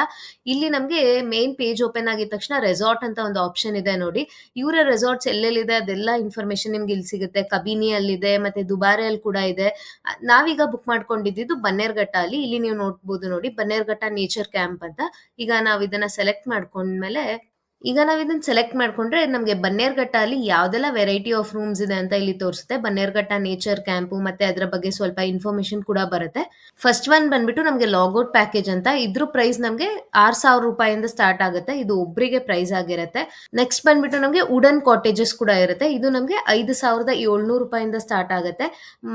ಇಲ್ಲಿ ನಮಗೆ ಮೇನ್ ಪೇಜ್ ಓಪನ್ ಆಗಿದ ತಕ್ಷಣ ರೆಸಾರ್ಟ್ ಅಂತ ಒಂದು ಆಪ್ಷನ್ ಇದೆ ನೋಡಿ. ಇವರ ರೆಸಾರ್ಟ್ಸ್ ಎಲ್ಲೆಲ್ಲಿದೆ ಅದೆಲ್ಲ ಇನ್ಫಾರ್ಮೇಶನ್ ನಿಮ್ಗೆ ಇಲ್ಲಿ ಸಿಗುತ್ತೆ. ಕಬಿನಿ ಅಲ್ಲಿದೆ ಮತ್ತೆ ದುಬಾರಿಯಲ್ಲಿ ಕೂಡ ಇದೆ. ನಾವೀಗ ಬುಕ್ ಮಾಡ್ಕೊಂಡಿದ್ದು ಬನ್ನೇರ್ಘಟ್ಟ ಅಲ್ಲಿ. ಇಲ್ಲಿ ನೀವು ನೋಡ್ಬೋದು ನೋಡಿ ಬನ್ನೇರ್ಘಟ್ಟ ನೇಚರ್ ಕ್ಯಾಂಪ್ ಅಂತ. ಈಗ ನಾವು ಇದನ್ನ ಸೆಲೆಕ್ಟ್ ಮಾಡ್ಕೊಂಡ್ಮೇಲೆ ಈಗ ನಾವು ಇದನ್ನ ಸೆಲೆಕ್ಟ್ ಮಾಡ್ಕೊಂಡ್ರೆ ನಮಗೆ ಬನ್ನೇರ್ಘಟ್ಟ ಅಲ್ಲಿ ಯಾವ್ದೆಲ್ಲ ವೆರೈಟಿ ಆಫ್ ರೂಮ್ಸ್ ಇದೆ ಅಂತ ಇಲ್ಲಿ ತೋರಿಸುತ್ತೆ. ಬನ್ನೇರ್ಘಟ್ಟ ನೇಚರ್ ಕ್ಯಾಂಪು ಮತ್ತೆ ಅದರ ಬಗ್ಗೆ ಸ್ವಲ್ಪ ಇನ್ಫಾರ್ಮೇಶನ್ ಕೂಡ ಬರುತ್ತೆ. ಫಸ್ಟ್ ಒನ್ ಬಂದ್ಬಿಟ್ಟು ನಮಗೆ ಲಾಗೌಟ್ ಪ್ಯಾಕೇಜ್ ಅಂತ. ಇದ್ರ ಪ್ರೈಸ್ ನಮಗೆ ಆರ್ ಸಾವಿರ ರೂಪಾಯಿಂದ ಸ್ಟಾರ್ಟ್ ಆಗುತ್ತೆ. ಇದು ಒಬ್ರಿಗೆ ಪ್ರೈಸ್ ಆಗಿರುತ್ತೆ. ನೆಕ್ಸ್ಟ್ ಬಂದ್ಬಿಟ್ಟು ನಮಗೆ ವುಡನ್ ಕಾಟೇಜಸ್ ಕೂಡ ಇರುತ್ತೆ. ಇದು ನಮಗೆ ಐದು ಸಾವಿರದ ಏಳ್ನೂರು ರೂಪಾಯಿಂದ ಸ್ಟಾರ್ಟ್ ಆಗುತ್ತೆ.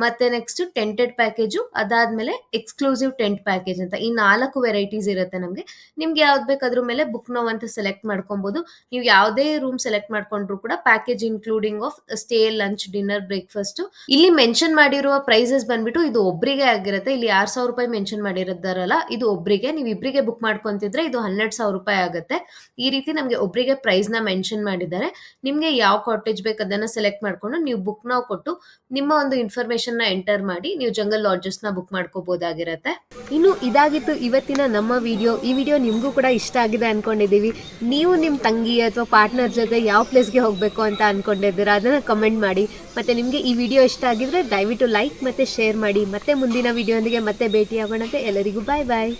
ಮತ್ತೆ ನೆಕ್ಸ್ಟ್ ಟೆಂಟೆಡ್ ಪ್ಯಾಕೇಜು ಅದಾದ್ಮೇಲೆ ಎಕ್ಸ್ಕ್ಲೂಸಿವ್ ಟೆಂಟ್ ಪ್ಯಾಕೇಜ್ ಅಂತ. ಈ ನಾಲ್ಕು ವೆರೈಟೀಸ್ ಇರುತ್ತೆ ನಮಗೆ. ನಿಮ್ಗೆ ಯಾವ್ದು ಬೇಕಾದ್ರೂ ಮೇಲೆ ಬುಕ್ ನೋವು ಅಂತ ಸೆಲೆಕ್ಟ್ ಮಾಡ್ಕೊಬಹುದು ನೀವು ಯಾವುದೇ ರೂಮ್ ಸೆಲೆಕ್ಟ್ ಮಾಡ್ಕೊಂಡ್ರು ಕೂಡ package including of stay lunch dinner breakfast ಇಲ್ಲಿ ಮೆನ್ಷನ್ ಮಾಡಿರುವ ಪ್ರೈಸಸ್ ಬಂದ್ಬಿಟ್ಟು ಇದು ಒಬ್ರಿಗೆ ಆಗಿರುತ್ತೆ. ಇಲ್ಲಿ ಆರ್ ಸಾವಿರ ರೂಪಾಯಿ ಮೆನ್ಷನ್ ಮಾಡಿರೋದಾರಲ್ಲ, ಇದು ಒಬ್ರಿಗೆ. ನೀವು ಇಬ್ಬರಿಗೆ ಬುಕ್ ಮಾಡ್ಕೊಂತಿದ್ರೆ ಇದು ಹನ್ನೆರಡು ಸಾವಿರ ರೂಪಾಯಿ ಆಗುತ್ತೆ. ಈ ರೀತಿ ನಮಗೆ ಒಬ್ರಿಗೆ ಪ್ರೈಸ್ನ ಮೆನ್ಷನ್ ಮಾಡಿದ್ದಾರೆ. ನಿಮಗೆ ಯಾವ ಕಾಟೇಜ್ ಬೇಕು ಅದನ್ನ ಸೆಲೆಕ್ಟ್ ಮಾಡ್ಕೊಂಡು ನೀವು ಬುಕ್ ನಾವು ಕೊಟ್ಟು ನಿಮ್ಮ ಒಂದು ಇನ್ಫಾರ್ಮೇಶನ್ನ ಎಂಟರ್ ಮಾಡಿ ನೀವು ಜಂಗಲ್ ಲಾಡ್ಜಸ್ನ ಬುಕ್ ಮಾಡ್ಕೋಬಹುದಾಗಿರತ್ತೆ ಇನ್ನು ಇದಾಗಿತ್ತು ಇವತ್ತಿನ ನಮ್ಮ ವಿಡಿಯೋ ಈ ವಿಡಿಯೋ ನಿಮಗೂ ಕೂಡ ಇಷ್ಟ ಆಗಿದೆ ಅನ್ಕೊಂಡಿದ್ದೀವಿ. ನೀವು ನಿಮ್ಮ ತಂಗಿ ಅಥವಾ ಪಾರ್ಟ್ನರ್ ಜೊತೆ ಯಾವ ಪ್ಲೇಸ್ಗೆ ಹೋಗಬೇಕು ಅಂತ ಅನ್ಕೊಂಡಿದ್ದೀರಾ? ಅದನ್ನು ಕಮೆಂಟ್ ಮಾಡಿ. ಮತ್ತು ನಿಮಗೆ ಈ ವಿಡಿಯೋ ಇಷ್ಟ ಆಗಿದ್ರೆ ದಯವಿಟ್ಟು ಲೈಕ್ ಮತ್ತು ಶೇರ್ ಮಾಡಿ. ಮತ್ತೆ ಮುಂದಿನ ವಿಡಿಯೋಂದಿಗೆ ಮತ್ತೆ ಭೇಟಿಯಾಗೋಣಂತೆ. ಎಲ್ಲರಿಗೂ ಬಾಯ್ ಬಾಯ್